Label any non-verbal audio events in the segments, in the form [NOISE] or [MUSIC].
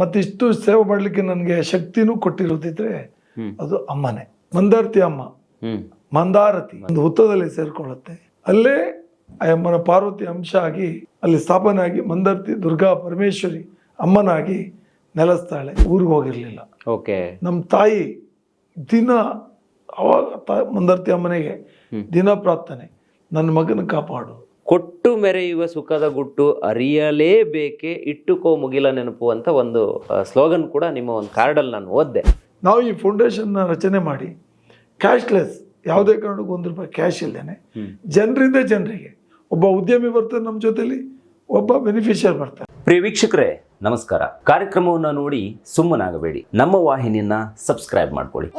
ಮತ್ತಿಷ್ಟು ಸೇವೆ ಮಾಡಲಿಕ್ಕೆ ನನಗೆ ಶಕ್ತಿನೂ ಕೊಟ್ಟಿರೋದಿದ್ರೆ ಅದು ಅಮ್ಮನೇ. ಮಂದಾರತಿ ಅಮ್ಮ. ಮಂದಾರತಿ ಒಂದು ಹುತ್ತದಲ್ಲಿ ಸೇರ್ಕೊಳ್ಳುತ್ತೆ. ಅಲ್ಲೇ ಆ ಅಮ್ಮನ ಪಾರ್ವತಿ ಅಂಶ ಆಗಿ ಅಲ್ಲಿ ಸ್ಥಾಪನೆ ಆಗಿ ಮಂದಾರತಿ ದುರ್ಗಾ ಪರಮೇಶ್ವರಿ ಅಮ್ಮನಾಗಿ ನೆಲೆಸ್ತಾಳೆ. ಊರಿಗೆ ಹೋಗಿರಲಿಲ್ಲ. ಓಕೆ. ನಮ್ಮ ತಾಯಿ ದಿನ ಅವಾಗ ಮಂದಾರ್ತಿ ಅಮ್ಮನಿಗೆ ದಿನ ಪ್ರಾರ್ಥನೆ ನನ್ನ ಮಗನ ಕಾಪಾಡು. ಕೊಟ್ಟು ಮೆರೆಯುವ ಸುಖದ ಗುಟ್ಟು ಅರಿಯಲೇಬೇಕೆ ಇಟ್ಟುಕೋ ಮುಗಿಲ ನೆನಪು ಅಂತ ಒಂದು ಸ್ಲೋಗನ್ ಕೂಡ ನಿಮ್ಮ ಒಂದು ಕಾರ್ಡಲ್ಲಿ ನಾನು ಓದ್ದೆ. ನಾವು ಈ ಫೌಂಡೇಶನ್ನ ರಚನೆ ಮಾಡಿ ಕ್ಯಾಶ್ಲೆಸ್ ಯಾವುದೇ ಕಾರಣಕ್ಕೂ ಒಂದು ರೂಪಾಯಿ ಕ್ಯಾಶ್ ಇಲ್ಲದೇನೆ ಜನರಿಂದ ಜನರಿಗೆ ಒಬ್ಬ ಉದ್ಯಮಿ ಬರ್ತಾನೆ ನಮ್ಮ ಜೊತೆಲಿ ಒಬ್ಬ ಬೆನಿಫಿಷಿಯರ್ ಬರ್ತಾರೆ ಪ್ರಿಯ ವೀಕ್ಷಕರೇ ನಮಸ್ಕಾರ. ಕಾರ್ಯಕ್ರಮವನ್ನು ನೋಡಿ ಸುಮ್ಮನಾಗಬೇಡಿ. ನಮ್ಮ ವಾಹಿನಿಯನ್ನ ಸಬ್ಸ್ಕ್ರೈಬ್ ಮಾಡ್ಕೊಳ್ಳಿ.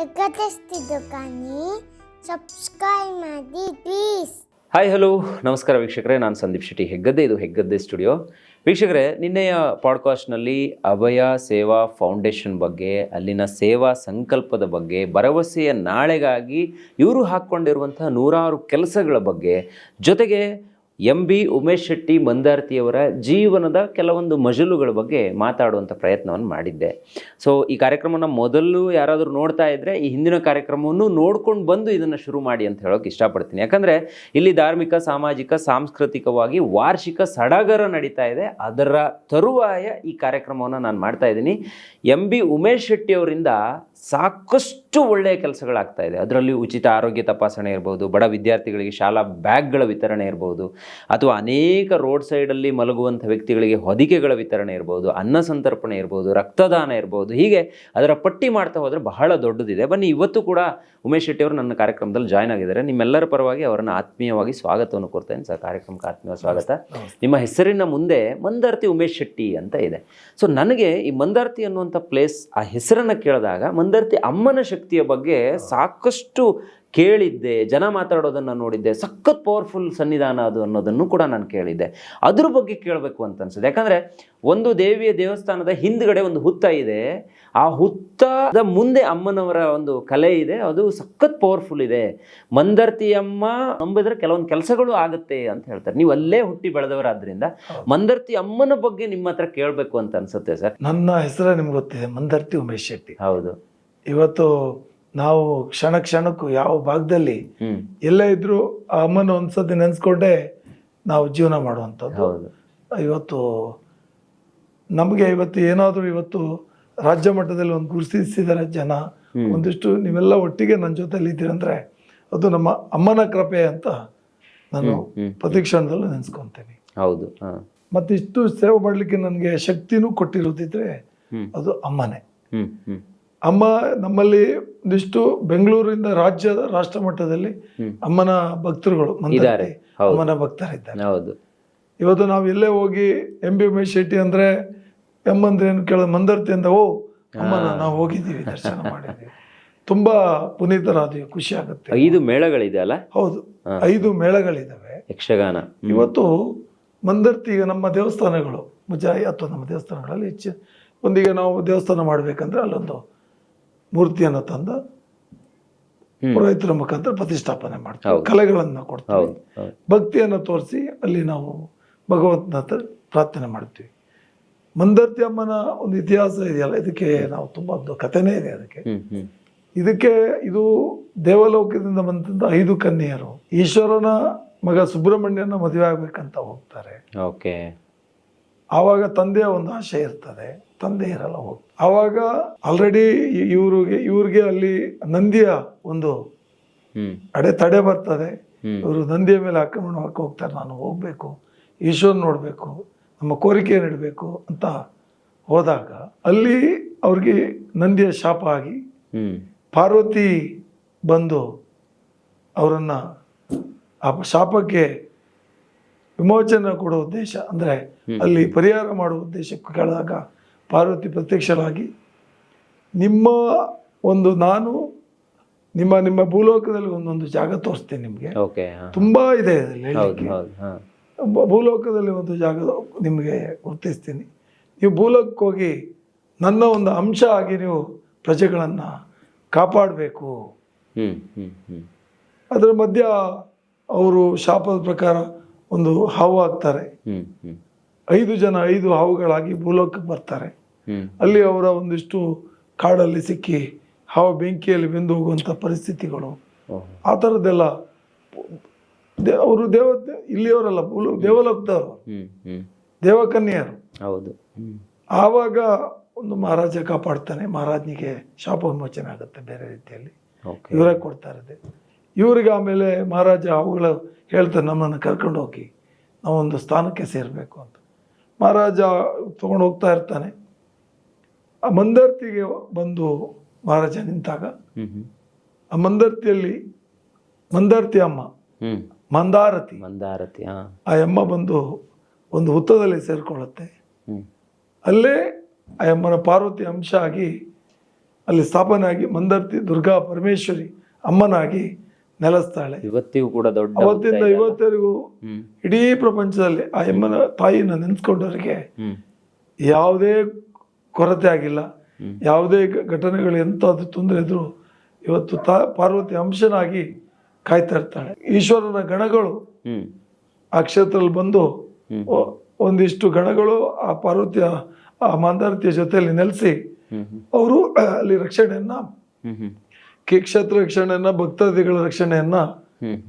ಸಬ್ಸ್ಕ್ರೈಬ್ ಮಾಡಿ ಪ್ಲೀಸ್ ಹಾಯ್ ಹಲೋ ನಮಸ್ಕಾರ ವೀಕ್ಷಕರೇ, ನಾನು ಸಂದೀಪ್ ಶೆಟ್ಟಿ, ಹೆಗ್ಗದ್ದೆ. ಇದು ಹೆಗ್ಗದ್ದೆ ಸ್ಟುಡಿಯೋ. ವೀಕ್ಷಕರೇ, ನಿನ್ನೆಯ ಪಾಡ್ಕಾಸ್ಟ್ನಲ್ಲಿ ಅಭಯ ಸೇವಾ ಫೌಂಡೇಶನ್ ಬಗ್ಗೆ, ಅಲ್ಲಿನ ಸೇವಾ ಸಂಕಲ್ಪದ ಬಗ್ಗೆ, ಭರವಸೆಯ ನಾಳೆಗಾಗಿ ಇವರು ಹಾಕ್ಕೊಂಡಿರುವಂಥ ನೂರಾರು ಕೆಲಸಗಳ ಬಗ್ಗೆ, ಜೊತೆಗೆ ಎಂ ಬಿ ಉಮೇಶ್ ಶೆಟ್ಟಿ ಮಂದಾರ್ತಿಯವರ ಜೀವನದ ಕೆಲವೊಂದು ಮಜಲುಗಳ ಬಗ್ಗೆ ಮಾತಾಡುವಂಥ ಪ್ರಯತ್ನವನ್ನು ಮಾಡಿದ್ದೆ. ಸೊ ಈ ಕಾರ್ಯಕ್ರಮನ ಮೊದಲು ಯಾರಾದರೂ ನೋಡ್ತಾ ಇದ್ದರೆ ಈ ಹಿಂದಿನ ಕಾರ್ಯಕ್ರಮವನ್ನು ನೋಡ್ಕೊಂಡು ಬಂದು ಇದನ್ನು ಶುರು ಮಾಡಿ ಅಂತ ಹೇಳೋಕೆ ಇಷ್ಟಪಡ್ತೀನಿ. ಯಾಕಂದರೆ ಇಲ್ಲಿ ಧಾರ್ಮಿಕ, ಸಾಮಾಜಿಕ, ಸಾಂಸ್ಕೃತಿಕವಾಗಿ ವಾರ್ಷಿಕ ಸಡಗರ ನಡೀತಾ ಇದೆ. ಅದರ ತರುವಾಯ ಈ ಕಾರ್ಯಕ್ರಮವನ್ನು ನಾನು ಮಾಡ್ತಾ ಇದ್ದೀನಿ. ಎಂ ಬಿ ಉಮೇಶ್ ಶೆಟ್ಟಿ ಅವರಿಂದ ಸಾಕಷ್ಟು ಒಳ್ಳೆಯ ಕೆಲಸಗಳಾಗ್ತಾ ಇದೆ. ಅದರಲ್ಲಿ ಉಚಿತ ಆರೋಗ್ಯ ತಪಾಸಣೆ ಇರ್ಬೋದು, ಬಡ ವಿದ್ಯಾರ್ಥಿಗಳಿಗೆ ಶಾಲಾ ಬ್ಯಾಗ್ಗಳ ವಿತರಣೆ ಇರ್ಬೋದು ಅಥವಾ ಅನೇಕ ರೋಡ್ ಸೈಡಲ್ಲಿ ಮಲಗುವಂಥ ವ್ಯಕ್ತಿಗಳಿಗೆ ಹೊದಿಕೆಗಳ ವಿತರಣೆ ಇರ್ಬೋದು ಅನ್ನ ಸಂತರ್ಪಣೆ ಇರ್ಬೋದು ರಕ್ತದಾನ ಇರ್ಬೋದು ಹೀಗೆ ಅದರ ಪಟ್ಟಿ ಮಾಡ್ತಾ ಹೋದರೆ ಬಹಳ ದೊಡ್ಡದಿದೆ. ಬನ್ನಿ ಇವತ್ತು ಕೂಡ ಉಮೇಶ್ ಶೆಟ್ಟಿ ಅವರು ನನ್ನ ಕಾರ್ಯಕ್ರಮದಲ್ಲಿ ಜಾಯ್ನ್ ಆಗಿದ್ದಾರೆ. ನಿಮ್ಮೆಲ್ಲರ ಪರವಾಗಿ ಅವರನ್ನು ಆತ್ಮೀಯವಾಗಿ ಸ್ವಾಗತವನ್ನು ಕೊಡ್ತೇನೆ ಸರ್. ಕಾರ್ಯಕ್ರಮಕ್ಕೆ ಆತ್ಮೀಯ ಸ್ವಾಗತ. ನಿಮ್ಮ ಹೆಸರಿನ ಮುಂದೆ ಮಂದಾರ್ತಿ ಉಮೇಶ್ ಶೆಟ್ಟಿ ಅಂತ ಇದೆ. ಸೊ ನನಗೆ ಈ ಮಂದಾರ್ತಿ ಅನ್ನುವಂಥ ಪ್ಲೇಸ್ ಆ ಹೆಸರನ್ನು ಕೇಳಿದಾಗ ಮಂದಾರ್ತಿ ಅಮ್ಮನ ಶಕ್ತಿಯ ಬಗ್ಗೆ ಸಾಕಷ್ಟು ಕೇಳಿದ್ದೆ ಜನ ಮಾತಾಡೋದನ್ನು ನೋಡಿದ್ದೆ ಸಖತ್ ಪವರ್ಫುಲ್ ಸನ್ನಿಧಾನ ಅದು ಅನ್ನೋದನ್ನು ಕೂಡ ನಾನು ಕೇಳಿದ್ದೆ. ಅದ್ರ ಬಗ್ಗೆ ಕೇಳಬೇಕು ಅಂತ ಅನ್ಸುತ್ತೆ. ಯಾಕಂದರೆ ಒಂದು ದೇವಿಯ ದೇವಸ್ಥಾನದ ಹಿಂದ್ಗಡೆ ಒಂದು ಹುತ್ತ ಇದೆ. ಆ ಹುತ್ತದ ಮುಂದೆ ಅಮ್ಮನವರ ಒಂದು ಕಲೆ ಇದೆ. ಅದು ಸಖತ್ ಪವರ್ಫುಲ್ ಇದೆ. ಮಂದರ್ತಿ ಅಮ್ಮ ನಂಬಿದ್ರೆ ಕೆಲವೊಂದು ಕೆಲಸಗಳು ಆಗುತ್ತೆ ಅಂತ ಹೇಳ್ತಾರೆ. ನೀವು ಅಲ್ಲೇ ಹುಟ್ಟಿ ಬೆಳೆದವರಾದ್ರಿಂದ ಮಂದರ್ತಿ ಅಮ್ಮನ ಬಗ್ಗೆ ನಿಮ್ಮ ಹತ್ರ ಕೇಳಬೇಕು ಅಂತ ಅನ್ಸುತ್ತೆ ಸರ್. ನನ್ನ ಹೆಸರು ನಿಮ್ಗೆ ಗೊತ್ತಿದೆ ಮಂದರ್ತಿ ಉಮೇಶ್ ಶೆಟ್ಟಿ. ಹೌದು. ಇವತ್ತು ನಾವು ಕ್ಷಣ ಕ್ಷಣಕ್ಕೂ ಯಾವ ಭಾಗದಲ್ಲಿ ಎಲ್ಲ ಇದ್ರೂ ಆ ಅಮ್ಮನ ಒಂದ್ಸತಿ ನೆನೆಸ್ಕೊಂಡೇ ನಾವು ಜೀವನ ಮಾಡುವಂಥದ್ದು. ಇವತ್ತು ನಮಗೆ ಇವತ್ತು ಏನಾದರೂ ಇವತ್ತು ರಾಜ್ಯ ಮಟ್ಟದಲ್ಲಿ ಒಂದು ಗುರುತಿಸಿದ್ದಾರೆ ಜನ. ಒಂದಿಷ್ಟು ನೀವೆಲ್ಲ ಒಟ್ಟಿಗೆ ನನ್ನ ಜೊತೆಲಿ ಇದ್ದೀರಂದ್ರೆ ಅದು ನಮ್ಮ ಅಮ್ಮನ ಕೃಪೆ ಅಂತ ನಾನು. ಪ್ರತಿ ಕ್ಷಣದಲ್ಲೂ ನೆನೆಸ್ಕೊತೀನಿ. ಹೌದು ಮತ್ತಿಷ್ಟು ಸೇವೆ ಮಾಡಲಿಕ್ಕೆ ನನಗೆ ಶಕ್ತಿನೂ ಕೊಟ್ಟಿರೋದಿದ್ರೆ ಅದು ಅಮ್ಮನೇ. ಅಮ್ಮ ನಮ್ಮಲ್ಲಿ ಒಂದಿಷ್ಟು ಬೆಂಗಳೂರಿಂದ ರಾಜ್ಯದ ರಾಷ್ಟ್ರ ಮಟ್ಟದಲ್ಲಿ ಅಮ್ಮನ ಭಕ್ತರುಗಳು ಇದ್ದಾರೆ. ಅಮ್ಮನ ಭಕ್ತರಿದ್ದಾರೆ. ಹೌದು. ಇವತ್ತು ನಾವು ಎಲ್ಲೇ ಹೋಗಿ ಎಂ ಬಿ ಉಮೇಶ್ ಶೆಟ್ಟಿ ಅಂದ್ರೆ ಏನು ಕೇಳ ಮಂದರ್ತಿ ಅಂತ ಓ ಅಮ್ಮನ ನಾವು ಹೋಗಿದ್ದೀವಿ ದರ್ಶನ ಮಾಡಿದ್ದೀವಿ. ತುಂಬಾ ಪುನೀತರಾದ ಖುಷಿ ಆಗುತ್ತೆ. ಐದು ಮೇಳಗಳಿದೆ ಅಲ್ಲ? ಹೌದು. ಐದು ಮೇಳಗಳಿದಾವೆ. ಯಕ್ಷಗಾನ. ಇವತ್ತು ಮಂದರ್ತಿ ಈಗ ನಮ್ಮ ದೇವಸ್ಥಾನಗಳು ಮುಜಾಯಿ ಅಥವಾ ನಮ್ಮ ದೇವಸ್ಥಾನಗಳಲ್ಲಿ ಹೆಚ್ಚು ಒಂದೀಗ ನಾವು ದೇವಸ್ಥಾನ ಮಾಡ್ಬೇಕಂದ್ರೆ ಅಲ್ಲೊಂದು ಮೂರ್ತಿಯನ್ನು ತಂದು. ಪುರೋಹಿತರ ಮುಖಾಂತರ ಪ್ರತಿಷ್ಠಾಪನೆ ಮಾಡ್ತೀವಿ. ಕಲೆಗಳನ್ನು ಕೊಡ್ತೀವಿ ಭಕ್ತಿಯನ್ನು ತೋರಿಸಿ ಅಲ್ಲಿ ನಾವು ಭಗವಂತನ ಹತ್ರ ಪ್ರಾರ್ಥನೆ ಮಾಡ್ತೀವಿ. ಮಂದರ್ತಿ ಅಮ್ಮನ ಒಂದು ಇತಿಹಾಸ ಇದೆಯಲ್ಲ ಇದಕ್ಕೆ ನಾವು ತುಂಬಾ ಒಂದು ಕಥೆನೇ ಇದೆ ಅದಕ್ಕೆ. ಇದಕ್ಕೆ ಇದು ದೇವಲೋಕದಿಂದ ಬಂದಂತ ಐದು ಕನ್ಯೆಯರು ಈಶ್ವರನ ಮಗ ಸುಬ್ರಹ್ಮಣ್ಯನ ಮದುವೆ ಆಗ್ಬೇಕಂತ ಹೋಗ್ತಾರೆ. ಓಕೆ. ಆವಾಗ ತಂದೆಯ ಒಂದು ಆಶೆ ಇರ್ತದೆ. ತಂದೆ ಇರಲ್ಲ ಹೋಗಿ ಆವಾಗ ಆಲ್ರೆಡಿ ಇವ್ರಿಗೆ ಇವ್ರಿಗೆ ಅಲ್ಲಿ ನಂದಿಯ ಒಂದು ಅಡೆ ತಡೆ ಬರ್ತದೆ. ಇವರು ನಂದಿಯ ಮೇಲೆ ಆಕ್ರಮಣ ಹಾಕಿ ಹೋಗ್ತಾರೆ ನಾನು ಹೋಗ್ಬೇಕು. ಈಶ್ವರ್ ನೋಡಬೇಕು. ನಮ್ಮ ಕೋರಿಕೆ ನೀಡಬೇಕು ಅಂತ ಹೋದಾಗ ಅಲ್ಲಿ ಅವ್ರಿಗೆ ನಂದಿಯ ಶಾಪ ಆಗಿ ಪಾರ್ವತಿ ಬಂದು ಅವರನ್ನು ಆ ಶಾಪಕ್ಕೆ ವಿಮೋಚನೆ ಕೊಡೋ ಉದ್ದೇಶ ಅಂದರೆ ಅಲ್ಲಿ ಪರಿಹಾರ ಮಾಡುವ ಉದ್ದೇಶಕ್ಕೆ ಕೇಳಿದಾಗ ಪಾರ್ವತಿ ಪ್ರತ್ಯಕ್ಷರಾಗಿ ನಿಮ್ಮ ಒಂದು ನಾನು ನಿಮ್ಮ ನಿಮ್ಮ ಭೂಲೋಕದಲ್ಲಿ ಒಂದೊಂದು ಜಾಗ ತೋರಿಸ್ತೇನೆ ನಿಮಗೆ. ತುಂಬ ಇದೆ ಭೂಲೋಕದಲ್ಲಿ ಒಂದು ಜಾಗ ನಿಮಗೆ ಗುರುತಿಸ್ತೀನಿ. ನೀವು ಭೂಲೋಕಕ್ಕೆ ಹೋಗಿ ನನ್ನ ಒಂದು ಅಂಶ ಆಗಿ ನೀವು ಪ್ರಜೆಗಳನ್ನು ಕಾಪಾಡಬೇಕು. ಅದರ ಮಧ್ಯ ಅವರು ಶಾಪದ ಪ್ರಕಾರ ಒಂದು ಹಾವು ಆಗ್ತಾರೆ ಐದು ಜನ ಐದು ಹಾವುಗಳಾಗಿ ಭೂಲೋಕಕ್ಕೆ ಬರ್ತಾರೆ. ಅಲ್ಲಿ ಅವರ ಒಂದಿಷ್ಟು ಕಾಡಲ್ಲಿ ಸಿಕ್ಕಿ ಹಾವ ಬೆಂಕಿಯಲ್ಲಿ ಬೆಂದು ಹೋಗುವಂಥ ಪರಿಸ್ಥಿತಿಗಳು. ಆ ಥರದ್ದೆಲ್ಲ ಅವರು ದೇವ ಇಲ್ಲಿಯವರಲ್ಲ ದೇವಲೋಕದವರು. ದೇವಕನ್ಯರು. ಹೌದು. ಆವಾಗ ಒಂದು ಮಹಾರಾಜ ಕಾಪಾಡ್ತಾನೆ ಮಹಾರಾಜನಿಗೆ ಶಾಪ ವಿಮೋಚನೆ ಆಗುತ್ತೆ ಬೇರೆ ರೀತಿಯಲ್ಲಿ. ಇವರೇ ಕೊಡ್ತಾ ಇರೋದು. ಇವ್ರಿಗೆ ಆಮೇಲೆ ಮಹಾರಾಜ ಅವುಗಳ ಹೇಳ್ತಾರೆ ನಮ್ಮನ್ನು ಕರ್ಕೊಂಡು ಹೋಗಿ ನಾವೊಂದು ಸ್ಥಾನಕ್ಕೆ ಸೇರಬೇಕು ಅಂತ. ಮಹಾರಾಜ ತೊಗೊಂಡು ಹೋಗ್ತಾ ಇರ್ತಾನೆ. ಆ ಮಂದರ್ತಿಗೆ ಬಂದು ಮಹಾರಾಜ ನಿಂತಾಗ. ಆ ಮಂದರ್ತಿಯಲ್ಲಿ ಮಂದರ್ತಿ ಅಮ್ಮ ಮಂದಾರತಿ. ಮಂದಾರತಿ ಆ ಅಮ್ಮ ಬಂದು ಒಂದು ಹುತ್ತದಲ್ಲಿ ಸೇರಿಕೊಳ್ಳುತ್ತೆ. ಅಲ್ಲೇ ಆ ಅಮ್ಮನ ಪಾರ್ವತಿ ಅಂಶ ಆಗಿ ಅಲ್ಲಿ ಸ್ಥಾಪನೆ ಆಗಿ ಮಂದರ್ತಿ ದುರ್ಗಾ ಪರಮೇಶ್ವರಿ ಅಮ್ಮನಾಗಿ ನೆಲೆಸ್ತಾಳೆ. ಇವತ್ತಿಗೂ ಕೂಡ ದೊಡ್ಡ ಅವತ್ತಿಂದ ಇವತ್ತರಿಗೂ ಇಡೀ ಪ್ರಪಂಚದಲ್ಲಿ ಆ ಅಮ್ಮನ ತಾಯಿನ ನೆನೆಸ್ಕೊಂಡವರಿಗೆ ಯಾವುದೇ ಕೊರತೆ ಆಗಿಲ್ಲ. ಯಾವುದೇ ಘಟನೆಗಳು ಎಂತಾದ್ರೂ ತೊಂದರೆ ಇದ್ರು ಇವತ್ತು ತಾ ಪಾರ್ವತಿ ಅಂಶನಾಗಿ ಕಾಯ್ತಾ ಇರ್ತಾಳೆ. ಈಶ್ವರನ ಗಣಗಳು ಆ ಕ್ಷೇತ್ರದಲ್ಲಿ ಬಂದು. ಒಂದಿಷ್ಟು ಗಣಗಳು ಆ ಪಾರ್ವತಿಯ ಆ ಮಂದಾರತಿಯ ಜೊತೆಯಲ್ಲಿ ನೆಲೆಸಿ ಅವರು ಅಲ್ಲಿ ರಕ್ಷಣೆಯನ್ನ ಕ್ಷೇತ್ರ ರಕ್ಷಣೆಯನ್ನ ಭಕ್ತಾದಿಗಳ ರಕ್ಷಣೆಯನ್ನ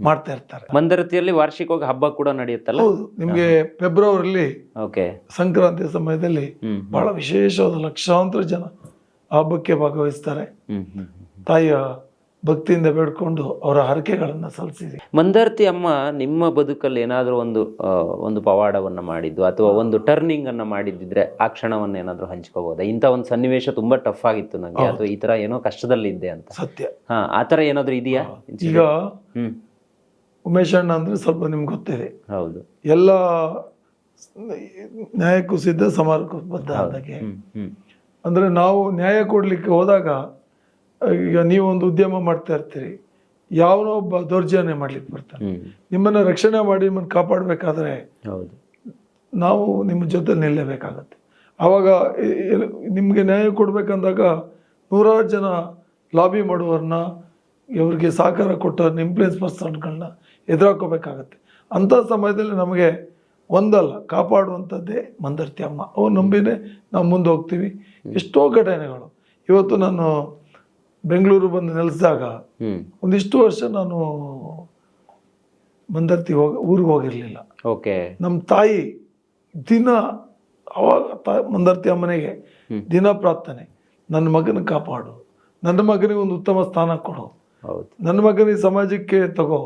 ಮಾಡ್ತಾ ಇರ್ತಾರೆ. ಮಂದರತಿಯಲ್ಲಿ ವಾರ್ಷಿಕವಾಗಿ ಹಬ್ಬ ಕೂಡ ನಡೆಯುತ್ತಲ್ಲ? ಹೌದು ನಿಮ್ಗೆ ಫೆಬ್ರವರಿಲಿ ಓಕೆ. ಸಂಕ್ರಾಂತಿ ಸಮಯದಲ್ಲಿ ಬಹಳ ವಿಶೇಷವಾದ ಲಕ್ಷಾಂತರ ಜನ ಹಬ್ಬಕ್ಕೆ ಭಾಗವಹಿಸ್ತಾರೆ. ತಾಯಿಯ ಭಕ್ತಿಯಿಂದ ಬೇಡ್ಕೊಂಡು ಅವರ ಹರಕೆಗಳನ್ನು ಸಲ್ಲಿಸಿದೆ. ಮಂದಾರ್ತಿ ಅಮ್ಮ ನಿಮ್ಮ ಬದುಕಲ್ಲಿ ಏನಾದರೂ ಒಂದು ಒಂದು ಪವಾಡವನ್ನ ಮಾಡಿದ್ದು ಅಥವಾ ಒಂದು ಟರ್ನಿಂಗ್ ಅನ್ನ ಮಾಡಿದ್ದಿದ್ರೆ ಆ ಕ್ಷಣವನ್ನ ಏನಾದರೂ ಹಂಚ್ಕೋಬಹುದಾ ಇಂಥ ಒಂದು ಸನ್ನಿವೇಶ ತುಂಬಾ ಟಫ್ ಆಗಿತ್ತು ನನಗೆ ಅಥವಾ ಈ ತರ ಏನೋ ಕಷ್ಟದಲ್ಲಿದ್ದೆ ಅಂತ. ಸತ್ಯ. ಹಾ ಆ ತರ ಏನಾದರೂ ಇದೆಯಾ? ಈಗ ಹ್ಮ್. ಉಮೇಶ್ ಅಣ್ಣ ಅಂದ್ರೆ ಸ್ವಲ್ಪ ನಿಮ್ಗೆ ಗೊತ್ತಿದೆ. ಹೌದು. ಎಲ್ಲ ನ್ಯಾಯಕ್ಕೂ ಸಿದ್ಧ ಸಮಾರಕ್ಕೂ ಬದ್ಧ ಹ್ಮ್. ಅಂದ್ರೆ ನಾವು ನ್ಯಾಯ ಕೊಡ್ಲಿಕ್ಕೆ ಹೋದಾಗ ಈಗ ನೀವು ಒಂದು ಉದ್ಯಮ ಮಾಡ್ತಾ ಇರ್ತೀರಿ ಯಾವನೋ ಒಬ್ಬ ದೌರ್ಜನ್ಯ ಮಾಡ್ಲಿಕ್ಕೆ ಬರ್ತಾನೆ. ನಿಮ್ಮನ್ನ ರಕ್ಷಣೆ ಮಾಡಿ ನಿಮ್ಮನ್ನು ಕಾಪಾಡಬೇಕಾದ್ರೆ ನಾವು ನಿಮ್ಮ ಜೊತೆ ನಿಲ್ಲಬೇಕಾಗತ್ತೆ. ಆವಾಗ ನಿಮಗೆ ನ್ಯಾಯ ಕೊಡ್ಬೇಕಂದಾಗ ನೂರಾರು ಜನ ಲಾಬಿ ಮಾಡುವವ್ರನ್ನ ಇವ್ರಿಗೆ ಸಹಕಾರ ಕೊಟ್ಟವ್ರನ್ನ ಇನ್ಫ್ಲೂಯೆನ್ಸ್ ಪರ್ಸನ್ಗಳನ್ನ ಎದುರಾಕೋಬೇಕಾಗತ್ತೆ. ಅಂಥ ಸಮಯದಲ್ಲಿ ನಮಗೆ ಒಂದಲ್ಲ ಕಾಪಾಡುವಂಥದ್ದೇ ಮಂದರ್ತಿ ಅಮ್ಮ. ಅವ್ರು ನಂಬಿನೇ ನಾವು ಮುಂದೆ ಹೋಗ್ತೀವಿ. ಎಷ್ಟೋ ಘಟನೆಗಳು. ಇವತ್ತು ನಾನು ಬೆಂಗಳೂರು ಬಂದು ನೆಲೆಸಿದಾಗ ಒಂದಿಷ್ಟು ವರ್ಷ ನಾನು ಮಂದರ್ತಿ ಹೋಗ ಊರಿಗೆ ಹೋಗಿರಲಿಲ್ಲ. ಓಕೆ. ನಮ್ಮ ತಾಯಿ ದಿನ ಅವಾಗ ಮಂದರ್ತಿ ಅಮ್ಮನೆಗೆ. ದಿನ ಪ್ರಾರ್ಥನೆ ನನ್ನ ಮಗನ ಕಾಪಾಡು ನನ್ನ ಮಗನಿಗೆ ಒಂದು ಉತ್ತಮ ಸ್ಥಾನ ಕೊಡು ನನ್ನ ಮಗನಿಗೆ ಸಮಾಜಕ್ಕೆ ತಗೋ.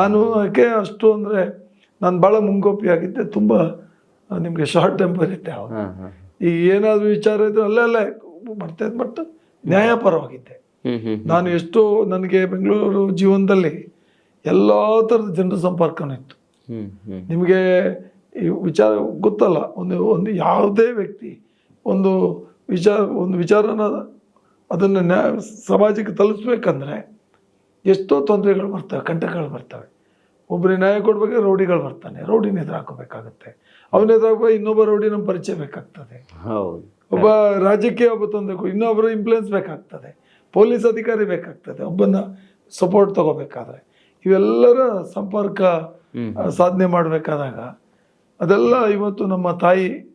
ನಾನು ಯಾಕೆ ಅಷ್ಟು ಅಂದರೆ ನಾನು ಭಾಳ ಮುಂಗೋಪಿ ಆಗಿದ್ದೆ ತುಂಬ ನಿಮಗೆ ಶಾರ್ಟ್ ಟೆಂಪರ್ ಇದ್ದೆ ಅವಾಗ. ಈಗ ಏನಾದರೂ ವಿಚಾರ ಇದ್ರೆ ಅಲ್ಲೇ ಅಲ್ಲೇ ಬರ್ತಾ ಇದ್ದೆ ಬಟ್ ನ್ಯಾಯಪರವಾಗಿದ್ದೆ. ನಾನು ಎಷ್ಟೋ ನನಗೆ ಬೆಂಗಳೂರು ಜೀವನದಲ್ಲಿ ಎಲ್ಲ ಥರದ ಜನರ ಸಂಪರ್ಕನೂ ಇತ್ತು. ನಿಮಗೆ ಈ ವಿಚಾರ ಗೊತ್ತಲ್ಲ ಒಂದು ಒಂದು ಯಾವುದೇ ವ್ಯಕ್ತಿ ಒಂದು ವಿಚಾರ ಒಂದು ವಿಚಾರನ ಅದನ್ನು ನ್ಯಾಯ ಸಮಾಜಕ್ಕೆ ತಲುಪಿಸ್ಬೇಕಂದ್ರೆ ಎಷ್ಟೋ ತೊಂದರೆಗಳು ಬರ್ತವೆ ಕಂಟಕಗಳು ಬರ್ತವೆ. ಒಬ್ಬರಿಗೆ ನ್ಯಾಯ ಕೊಡ್ಬೇಕು ರೌಡಿಗಳು ಬರ್ತಾನೆ ರೌಡಿನ ಎದುರು ಹಾಕೋಬೇಕಾಗತ್ತೆ ಅವನ ಎದುರು ಹಾಕುವಾಗ ಇನ್ನೊಬ್ಬ ರೌಡಿ ನಮ್ಮ ಪರಿಚಯ ಬೇಕಾಗ್ತದೆ. ಹೌದು. ಒಬ್ಬ ರಾಜಕೀಯ ಒಬ್ಬ ತೊಂದರೆ ಕೊ- ಇನ್ನೊಬ್ಬರು ಇನ್ಫ್ಲುಯೆನ್ಸ್ ಬೇಕಾಗ್ತದೆ. ಪೊಲೀಸ್ ಅಧಿಕಾರಿ ಬೇಕಾಗ್ತದೆ. ಒಬ್ಬನ ಸಪೋರ್ಟ್ ತಗೋಬೇಕಾದ್ರೆ. ಇವೆಲ್ಲರ ಸಂಪರ್ಕ ಸಾಧನೆ ಮಾಡಬೇಕಾದಾಗ ಅದೆಲ್ಲ ಇವತ್ತು ನಮ್ಮ ತಾಯಿ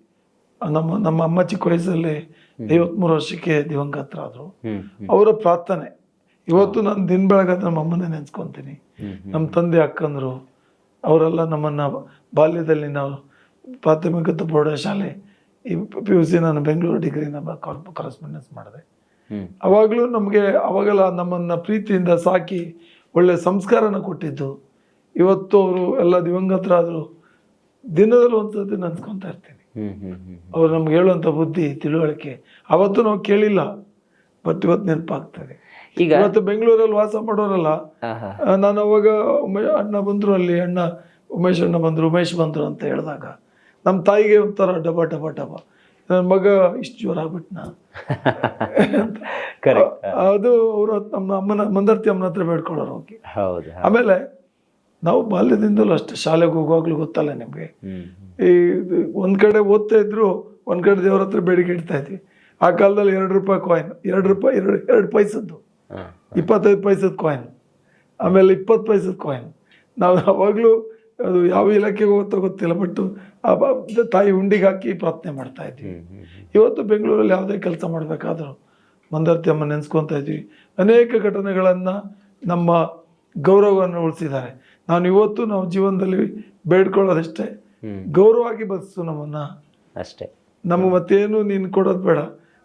ನಮ್ಮ ನಮ್ಮ ಅಮ್ಮ ಚಿಕ್ಕ ವಯಸ್ಸಲ್ಲಿ ಐವತ್ಮೂರು ವರ್ಷಕ್ಕೆ ದಿವಂಗತರಾದರು ಅವರ ಪ್ರಾರ್ಥನೆ. ಇವತ್ತು ನಾನು ದಿನ ಬೆಳಗಾದ್ರೆ ನಮ್ಮ ಅಮ್ಮನೇ ನೆನೆಸ್ಕೊತೀನಿ. ನಮ್ಮ ತಂದೆ ಅಕ್ಕಂದರು ಅವರೆಲ್ಲ ನಮ್ಮನ್ನು ಬಾಲ್ಯದಲ್ಲಿ ನಾವು ಪ್ರಾಥಮಿಕ ಪ್ರೌಢಶಾಲೆ ಈ ಪಿ ಯು ಸಿ ನಾನು ಬೆಂಗಳೂರು ಡಿಗ್ರಿನ ಕರೆಸ್ಪಾಂಡೆನ್ಸ್ ಮಾಡಿದೆ. ಅವಾಗಲೂ ನಮಗೆ ಅವಾಗೆಲ್ಲ ನಮ್ಮನ್ನು ಪ್ರೀತಿಯಿಂದ ಸಾಕಿ ಒಳ್ಳೆ ಸಂಸ್ಕಾರನ ಕೊಟ್ಟಿದ್ದು. ಇವತ್ತು ಅವರು ಎಲ್ಲ ದಿವಂಗತರಾದರು ದಿನದಲ್ಲಿ ಒಂದ್ಸತಿ ನೆನ್ಸ್ಕೊತಾ ಇರ್ತೀನಿ. ಅವ್ರು ನಮ್ಗೆ ಹೇಳುವಂಥ ಬುದ್ಧಿ ತಿಳುವಳಿಕೆ ಅವತ್ತು ನಾವು ಕೇಳಿಲ್ಲ ಬಟ್ ಇವತ್ತು ನೆನಪಾಗ್ತದೆ. ಈಗ ಇವತ್ತು ಬೆಂಗಳೂರಲ್ಲಿ ವಾಸ ಮಾಡೋರಲ್ಲ ನಾನು ಅವಾಗ ಉಮೇಶ್ ಅಣ್ಣ ಬಂದರು ಅಲ್ಲಿ ಅಣ್ಣ ಉಮೇಶ್ ಅಣ್ಣ ಬಂದರು ಉಮೇಶ್ ಬಂದರು ಅಂತ ಹೇಳಿದಾಗ ನಮ್ಮ ತಾಯಿಗೆ ಒಂಥರ ಡಬ ಡಬ ಡಬ. ನನ್ನ ಮಗ ಇಷ್ಟು ಜ್ವರ ಆಗ್ಬಿಟ್ನ [LAUGHS] ಅದು ಅವರು ನಮ್ಮ ಅಮ್ಮನ ಮಂದರ್ತಿ ಅಮ್ಮನ ಹತ್ರ ಬೇಡ್ಕೊಳ್ಳೋರು ಹೋಗಿ ಹೌದು ಆಮೇಲೆ ನಾವು ಬಾಲ್ಯದಿಂದಲೂ ಅಷ್ಟು ಶಾಲೆಗೆ ಹೋಗುವಾಗ್ಲೂ ಗೊತ್ತಲ್ಲ ನಿಮಗೆ. ಈ ಒಂದು ಕಡೆ ಓದ್ತಾ ಇದ್ರು ಒಂದು ಕಡೆ ದೇವ್ರ ಹತ್ರ ಬೇಡಿಕೆ ಇಡ್ತಾ ಇದ್ವಿ. ಆ ಕಾಲದಲ್ಲಿ ಎರಡು ರೂಪಾಯಿ ಕಾಯಿನ್ ಎರಡು ರೂಪಾಯಿ ಎರಡು ಎರಡು ಪೈಸದ್ದು. ಇಪ್ಪತ್ತೈದು ಪೈಸದ ಕಾಯಿನ್ ಆಮೇಲೆ ಇಪ್ಪತ್ತು ಪೈಸದ ಕಾಯಿನ್ ನಾವು ಯಾವಾಗಲೂ ಅದು ಯಾವ ಇಲಾಖೆಗೆ ಹೋಗುತ್ತೋ ಗೊತ್ತಿಲ್ಲ ಬಟ್ ಆ ತಾಯಿ ಉಂಡಿಗೆ ಹಾಕಿ ಪ್ರಾರ್ಥನೆ ಮಾಡ್ತಾ ಇದ್ವಿ. ಹ್ಮ್. ಇವತ್ತು ಬೆಂಗಳೂರಲ್ಲಿ ಯಾವುದೇ ಕೆಲಸ ಮಾಡಬೇಕಾದ್ರೂ ಮಂದರ್ತಿ ಅಮ್ಮ ನೆನೆಸ್ಕೊತಾ ಇದ್ವಿ. ಅನೇಕ ಘಟನೆಗಳನ್ನು ನಮ್ಮ ಗೌರವವನ್ನು ಉಳಿಸಿದ್ದಾರೆ. ನಾನು ಇವತ್ತು ನಾವು ಜೀವನದಲ್ಲಿ ಬೇಡ್ಕೊಳ್ಳೋದಷ್ಟೇ. ಅಷ್ಟೇ ಗೌರವವಾಗಿ ಬಸ್ಸು ನಮ್ಮನ್ನು. ಅಷ್ಟೇ. ನಮಗೆ ಮತ್ತೇನು ನೀನು ಕೊಡೋದು ಬೇಡ.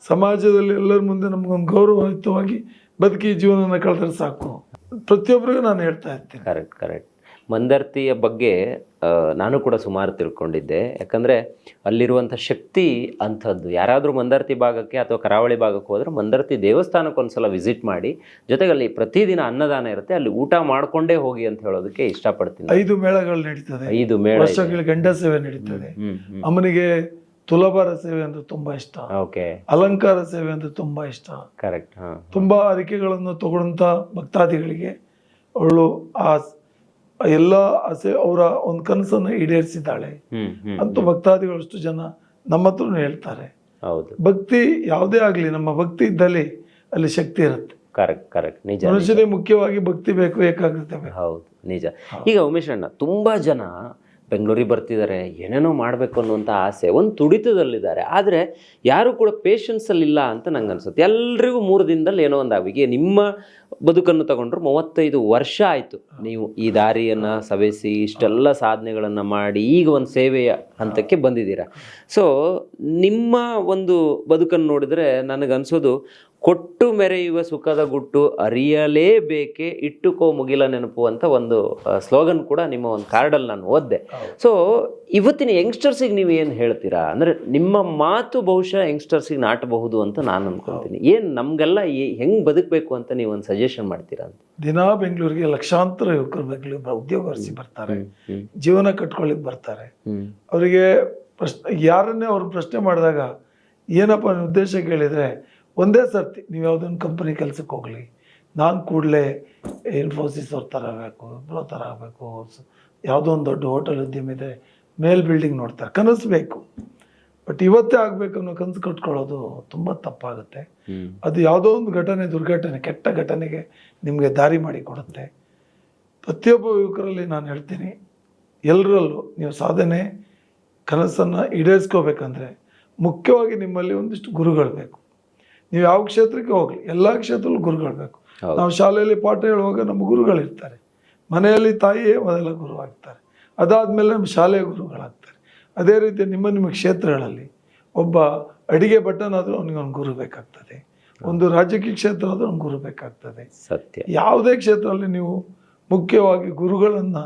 ಸಮಾಜದಲ್ಲಿ ಎಲ್ಲರ ಮುಂದೆ ನಮಗೊಂದು ಗೌರವಯುತವಾಗಿ ಬದುಕಿ ಜೀವನವನ್ನು ಕಳೆದ್ರೆ ಸಾಕು. ಪ್ರತಿಯೊಬ್ಬರಿಗೂ ನಾನು ಹೇಳ್ತಾ ಇರ್ತೀನಿ. ಕರೆಕ್ಟ್ ಕರೆಕ್ಟ್ ಮಂದರ್ತಿಯ ಬಗ್ಗೆ ನಾನು ಕೂಡ ಸುಮಾರು ತಿಳ್ಕೊಂಡಿದ್ದೆ. ಯಾಕಂದರೆ ಅಲ್ಲಿರುವಂಥ ಶಕ್ತಿ ಅಂಥದ್ದು. ಯಾರಾದರೂ ಮಂದರ್ತಿ ಭಾಗಕ್ಕೆ ಅಥವಾ ಕರಾವಳಿ ಭಾಗಕ್ಕೆ ಹೋದರೆ ಮಂದರ್ತಿ ದೇವಸ್ಥಾನಕ್ಕೆ ಒಂದ್ಸಲ ವಿಸಿಟ್ ಮಾಡಿ ಜೊತೆಗೆ ಅಲ್ಲಿ ಪ್ರತಿದಿನ ಅನ್ನದಾನ ಇರುತ್ತೆ. ಅಲ್ಲಿ ಊಟ ಮಾಡ್ಕೊಂಡೇ ಹೋಗಿ ಅಂತ ಹೇಳೋದಕ್ಕೆ ಇಷ್ಟಪಡ್ತೀನಿ. ಐದು ಮೇಳಗಳು ನಡೀತದೆ. ಐದು ಮೇಳ ಗಂಡ ಸೇವೆ ನಡೀತದೆ. ಅಮ್ಮನಿಗೆ ತುಲಭಾರ ಸೇವೆ ಅಂದ್ರೆ ತುಂಬಾ ಇಷ್ಟ. ಓಕೆ. ಅಲಂಕಾರ ಸೇವೆ ಅಂದ್ರೆ ತುಂಬಾ ಇಷ್ಟ. ಕರೆಕ್ಟ್ ತುಂಬಾ ಅರಿಕೆಗಳನ್ನು ತಗೊಂಡಂತ ಭಕ್ತಾದಿಗಳಿಗೆ ಅವಳು ಆ ಎಲ್ಲ ಆಸೆ ಅವರ ಒಂದು ಕನಸನ್ನು ಈಡೇರಿಸಿದ್ದಾಳೆ. ಅಂತೂ ಭಕ್ತಾದಿಗಳಷ್ಟು ಜನ ನಮ್ಮ ಹತ್ರನೂ ಹೇಳ್ತಾರೆ. ಹೌದು. ಭಕ್ತಿ ಯಾವುದೇ ಆಗಲಿ ನಮ್ಮ ಭಕ್ತಿ ಇದ್ದಲ್ಲಿ ಅಲ್ಲಿ ಶಕ್ತಿ ಇರುತ್ತೆ. ಕರೆಕ್ಟ್ ಕರೆಕ್ಟ್ ನಿಜ ಮನುಷ್ಯನಿಗೆ ಮುಖ್ಯವಾಗಿ ಭಕ್ತಿ ಬೇಕು ಏಕಾಗ್ರತೆ ಹೌದು ನಿಜ. ಈಗ ಉಮೇಶ್ ಅಣ್ಣ ತುಂಬಾ ಜನ ಬೆಂಗಳೂರಿಗೆ ಬರ್ತಿದ್ದಾರೆ, ಏನೇನೋ ಮಾಡಬೇಕು ಅನ್ನುವಂಥ ಆಸೆ, ಒಂದು ತುಡಿತದಲ್ಲಿದ್ದಾರೆ. ಆದರೆ ಯಾರು ಕೂಡ ಪೇಷನ್ಸಲ್ಲಿಲ್ಲ ಅಂತ ನಂಗೆ ಅನಿಸುತ್ತೆ ಎಲ್ರಿಗೂ ಮೂರು ದಿನದಲ್ಲಿ ಏನೋ ಒಂದು ಆಗಿ. ನಿಮ್ಮ ಬದುಕನ್ನು ತಗೊಂಡ್ರು ಮೂವತ್ತೈದು ವರ್ಷ ಆಯಿತು. ನೀವು ಈ ದಾರಿಯನ್ನು ಸವೆಸಿ, ಇಷ್ಟೆಲ್ಲ ಸಾಧನೆಗಳನ್ನು ಮಾಡಿ, ಈಗ ಒಂದು ಸೇವೆಯ ಹಂತಕ್ಕೆ ಬಂದಿದ್ದೀರಾ? ಸೊ ನಿಮ್ಮ ಒಂದು ಬದುಕನ್ನು ನೋಡಿದರೆ ನನಗನ್ಸೋದು ಕೊಟ್ಟು ಮೆರೆಯುವ ಸುಖದ ಗುಟ್ಟು ಅರಿಯಲೇಬೇಕೆ ಇಟ್ಟುಕೋ ಮುಗಿಲ ನೆನಪು ಅಂತ ಒಂದು ಸ್ಲೋಗನ್ ಕೂಡ ನಿಮ್ಮ ಒಂದು ಕಾರ್ಡಲ್ಲಿ ನಾನು ಓದ್ದೆ. ಸೊ ಇವತ್ತಿನ ಯಂಗ್ಸ್ಟರ್ಸಿಗೆ ನೀವು ಏನು ಹೇಳ್ತೀರಾ? ಅಂದರೆ ನಿಮ್ಮ ಮಾತು ಬಹುಶಃ ಯಂಗ್ಸ್ಟರ್ಸಿಗೆ ನಾಟಬಹುದು ಅಂತ ನಾನು ಅನ್ಕೊಂತೀನಿ. ಏನು ನಮಗೆಲ್ಲ ಹೆಂಗೆ ಬದುಕಬೇಕು ಅಂತ ನೀವು ಒಂದು ಸಜೆಷನ್ ಮಾಡ್ತೀರಾ ಅಂತ? ದಿನಾ ಬೆಂಗಳೂರಿಗೆ ಲಕ್ಷಾಂತರ ಯುವಕರು ಬೆಂಗಳೂರು ಉದ್ಯೋಗ ಬರ್ತಾರೆ. ಜೀವನ ಕಟ್ಕೊಳ್ಳಿಕ್ ಬರ್ತಾರೆ. ಅವರಿಗೆ ಪ್ರಶ್ನೆ ಯಾರನ್ನೇ ಅವ್ರು ಪ್ರಶ್ನೆ ಮಾಡಿದಾಗ ಏನಪ್ಪ ಉದ್ದೇಶ ಕೇಳಿದರೆ ಒಂದೇ ಸರ್ತಿ ನೀವು ಯಾವುದೊಂದು ಕಂಪನಿ ಕೆಲಸಕ್ಕೆ ಹೋಗಲಿ ನಾನು ಕೂಡಲೇ ಇನ್ಫೋಸಿಸ್ ಅವ್ರ ಥರ ಆಗಬೇಕು ಇಬ್ಬರೋ ಥರ ಆಗಬೇಕು ಯಾವುದೋ ಒಂದು ದೊಡ್ಡ ಹೋಟೆಲ್ ಉದ್ಯಮ ಇದೆ ಮೇಲ್ ಬಿಲ್ಡಿಂಗ್ ನೋಡ್ತಾರೆ ಕನಸು ಬೇಕು. ಬಟ್ ಇವತ್ತೇ ಆಗಬೇಕು ಅನ್ನೋ ಕನಸು ಕಟ್ಕೊಳ್ಳೋದು ತುಂಬ ತಪ್ಪಾಗುತ್ತೆ. ಅದು ಯಾವುದೋ ಒಂದು ಘಟನೆ ದುರ್ಘಟನೆ ಕೆಟ್ಟ ಘಟನೆಗೆ ನಿಮಗೆ ದಾರಿ ಮಾಡಿ ಕೊಡುತ್ತೆ. ಪ್ರತಿಯೊಬ್ಬ ಯುವಕರಲ್ಲಿ ನಾನು ಹೇಳ್ತೀನಿ ಎಲ್ಲರಲ್ಲೂ ನೀವು ಸಾಧನೆ ಕನಸನ್ನು ಈಡೇರಿಸ್ಕೋಬೇಕಂದ್ರೆ ಮುಖ್ಯವಾಗಿ ನಿಮ್ಮಲ್ಲಿ ಒಂದಿಷ್ಟು ಗುರುಗಳು ಬೇಕು. ನೀವು ಯಾವ ಕ್ಷೇತ್ರಕ್ಕೆ ಹೋಗಲಿ ಎಲ್ಲ ಕ್ಷೇತ್ರದಲ್ಲೂ ಗುರುಗಳು ಬೇಕು. ನಾವು ಶಾಲೆಯಲ್ಲಿ ಪಾಠ ಹೇಳುವಾಗ ನಮ್ಮ ಗುರುಗಳಿರ್ತಾರೆ ಮನೆಯಲ್ಲಿ ತಾಯಿಯೇ ಮೊದಲ ಗುರು ಆಗ್ತಾರೆ. ಅದಾದಮೇಲೆ ನಮ್ಮ ಶಾಲೆಯ ಗುರುಗಳಾಗ್ತಾರೆ. ಅದೇ ರೀತಿ ನಿಮ್ಮ ನಿಮ್ಮ ಕ್ಷೇತ್ರಗಳಲ್ಲಿ ಒಬ್ಬ ಅಡಿಗೆ ಭಟ್ಟನಾದರೂ ಅವನಿಗೊಂದು ಗುರು ಬೇಕಾಗ್ತದೆ. ಒಂದು ರಾಜಕೀಯ ಕ್ಷೇತ್ರ ಆದರೂ ಒಂದು ಗುರು ಬೇಕಾಗ್ತದೆ. ಸತ್ಯ. ಯಾವುದೇ ಕ್ಷೇತ್ರದಲ್ಲಿ ನೀವು ಮುಖ್ಯವಾಗಿ ಗುರುಗಳನ್ನ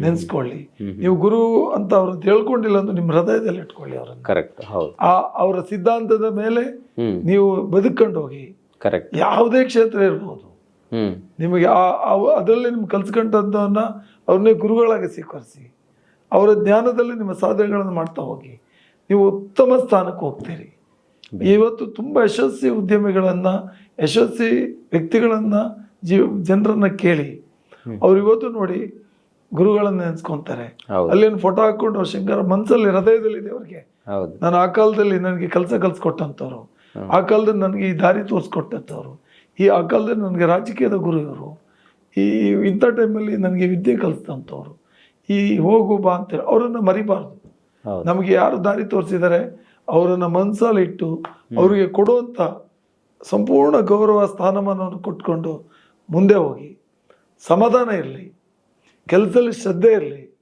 ನೆನೆಸ್ಕೊಳ್ಳಿ. ನೀವು ಗುರು ಅಂತ ಅವ್ರು ತಿಳ್ಕೊಂಡಿಲ್ಲ ಅಂದ್ರೆ ನಿಮ್ಮ ಹೃದಯದಲ್ಲಿ ಇಟ್ಕೊಳ್ಳಿ ಅವ್ರ ಕರೆಕ್ಟ್ ಹೌದು. ಆ ಅವರ ಸಿದ್ಧಾಂತದ ಮೇಲೆ ನೀವು ಬದುಕೊಂಡು ಹೋಗಿ. ಕರೆಕ್ಟ್ ಯಾವುದೇ ಕ್ಷೇತ್ರ ಇರ್ಬೋದು. ನಿಮಗೆ ಆ ಅದರಲ್ಲಿ ನಿಮ್ಗೆ ಕಲ್ಸ್ಕೊಂಡದ್ದನ್ನ ಅವ್ರನ್ನೇ ಗುರುಗಳಾಗಿ ಸ್ವೀಕರಿಸಿ. ಅವರ ಜ್ಞಾನದಲ್ಲಿ ನಿಮ್ಮ ಸಾಧನೆಗಳನ್ನು ಮಾಡ್ತಾ ಹೋಗಿ. ನೀವು ಉತ್ತಮ ಸ್ಥಾನಕ್ಕೆ ಹೋಗ್ತೀರಿ. ಇವತ್ತು ತುಂಬ ಯಶಸ್ವಿ ಉದ್ಯಮಿಗಳನ್ನ ಯಶಸ್ವಿ ವ್ಯಕ್ತಿಗಳನ್ನ ಜೀವ ಜನರನ್ನ ಕೇಳಿ. ಅವ್ರು ಇವತ್ತು ನೋಡಿ ಗುರುಗಳನ್ನ ನೆನೆಸ್ಕೊಂತಾರೆ. ಅಲ್ಲಿನ ಫೋಟೋ ಹಾಕೊಂಡು ಶಂಕರ ಮನಸ್ಸಲ್ಲಿ ಹೃದಯದಲ್ಲಿದೆ ಅವ್ರಿಗೆ. ಹೌದು. ನಾನು ಆ ಕಾಲದಲ್ಲಿ ನನಗೆ ಕೆಲಸ ಕಲ್ಸ್ಕೊಟ್ಟಂಥವ್ರು ಆ ಕಾಲದಲ್ಲಿ ನನಗೆ ಈ ದಾರಿ ತೋರಿಸ್ಕೊಟ್ಟಂಥವ್ರು ಈ ಆ ಕಾಲದಲ್ಲಿ ನನಗೆ ರಾಜಕೀಯದ ಗುರು ಇವರು ಈ ಇಂಥ ಟೈಮಲ್ಲಿ ನನಗೆ ವಿದ್ಯೆ ಕಲಿಸ್ತಂಥವ್ರು ಈ ಹೋಗು ಬಾ ಅಂತೇಳಿ ಅವರನ್ನು ಮರಿಬಾರ್ದು. ನಮಗೆ ಯಾರು ದಾರಿ ತೋರಿಸಿದ್ದಾರೆ ಅವರನ್ನು ಮನಸ್ಸಲ್ಲಿ ಇಟ್ಟು ಅವರಿಗೆ ಕೊಡುವಂಥ ಸಂಪೂರ್ಣ ಗೌರವ ಸ್ಥಾನಮಾನವನ್ನು ಕೊಟ್ಕೊಂಡು ಮುಂದೆ ಹೋಗಿ. ಸಮಾಧಾನ ಇರಲಿ. ಕೆಲಸದಲ್ಲಿ ಶ್ರದ್ಧೆ ಇರಲಿ.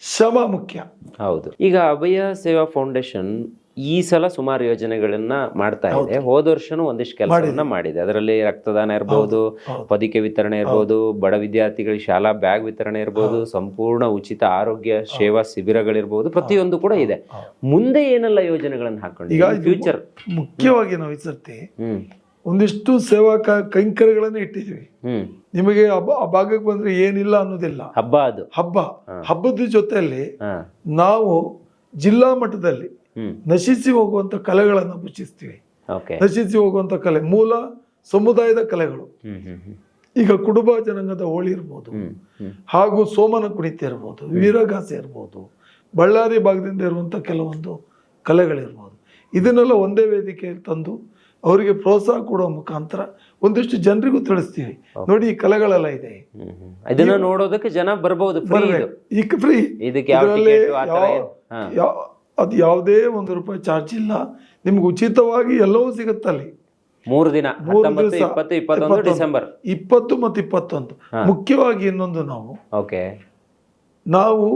ಶ್ರಮ ಮುಖ್ಯ. ಹೌದು. ಈಗ ಅಭಯ ಸೇವಾ ಫೌಂಡೇಶನ್ ಈ ಸಲ ಸುಮಾರು ಯೋಜನೆಗಳನ್ನ ಮಾಡ್ತಾ ಇದೆ. ಹೋದ. ವರ್ಷನೂ ಒಂದಿಷ್ಟು ಕೆಲಸವನ್ನ ಮಾಡಿದೆ. ಅದರಲ್ಲಿ ರಕ್ತದಾನ ಇರಬಹುದು ಪದಿಕೆ ಹೊದಿಕೆ ವಿತರಣೆ ಇರಬಹುದು ಬಡ ವಿದ್ಯಾರ್ಥಿಗಳಿಗೆ ಶಾಲಾ ಬ್ಯಾಗ್ ವಿತರಣೆ ಇರಬಹುದು ಸಂಪೂರ್ಣ ಉಚಿತ ಆರೋಗ್ಯ ಸೇವಾ ಶಿಬಿರಗಳಿರ್ಬೋದು. ಪ್ರತಿಯೊಂದು ಕೂಡ ಇದೆ. ಮುಂದೆ ಏನೆಲ್ಲ ಯೋಜನೆಗಳನ್ನ ಹಾಕೊಂಡು ಹಾಕೊಂಡಿದ್ದೀವಿ ಫ್ಯೂಚರ್ ಮುಖ್ಯವಾಗಿ ನಾವು ಈ ಸರ್ತಿ ಒಂದಿಷ್ಟು ಸೇವಾ ಕ ಇಟ್ಟಿದ್ದೀವಿ. ಇಟ್ಟಿದ್ವಿ ನಿಮಗೆ ಆ ಭಾಗಕ್ಕೆ ಬಂದ್ರೆ ಏನಿಲ್ಲ ಅನ್ನೋದಿಲ್ಲ. ಹಬ್ಬ ಅದು. ಹಬ್ಬ. ಹಬ್ಬದ ಜೊತೆಯಲ್ಲಿ ನಾವು ಜಿಲ್ಲಾ ಮಟ್ಟದಲ್ಲಿ ನಶಿಸಿ ಹೋಗುವಂತ ಕಲೆಗಳನ್ನು ಓಕೆ. ನಶಿಸಿ ಹೋಗುವಂತ ಕಲೆ ಮೂಲ ಸಮುದಾಯದ ಕಲೆಗಳು. ಈಗ ಕುಡುಬ ಜನಾಂಗದ ಹೋಳಿ ಇರ್ಬೋದು ಹಾಗೂ ಸೋಮನ ಕುಣಿತ ಇರ್ಬೋದು ವೀರಗಾಸೆ ಇರ್ಬೋದು ಬಳ್ಳಾರಿ ಭಾಗದಿಂದ ಇರುವಂಥ ಕೆಲವೊಂದು ಕಲೆಗಳಿರ್ಬೋದು. ಇದನ್ನೆಲ್ಲ ಒಂದೇ ವೇದಿಕೆಯಲ್ಲಿ ತಂದು ಅವರಿಗೆ ಪ್ರೋತ್ಸಾಹ ಕೊಡುವ ಮುಖಾಂತರ ಒಂದಿಷ್ಟು ಜನರಿಗೂ ತಿಳಿಸ್ತೀವಿ. ನೋಡಿ ಈ ಕಲೆಗಳೆಲ್ಲ ಇದೆ. ಇದನ್ನ ನೋಡೋದಕ್ಕೆ ಜನ ಬರಬಹುದು ಈಗ ಫ್ರೀ ಇದರಲ್ಲಿ ಅದು ಯಾವುದೇ ಒಂದು ರೂಪಾಯಿ ಚಾರ್ಜ್ ಇಲ್ಲ. ನಿಮ್ಗೆ ಉಚಿತವಾಗಿ ಎಲ್ಲವೂ ಸಿಗುತ್ತಲ್ಲಿ ಮೂರು ದಿನ ಇಪ್ಪತ್ತು ಡಿಸೆಂಬರ್. ಇಪ್ಪತ್ತು ಮತ್ತು ಇಪ್ಪತ್ತೊಂದು. ಮುಖ್ಯವಾಗಿ ಇನ್ನೊಂದು ನಾವು. ಓಕೆ. ನಾವು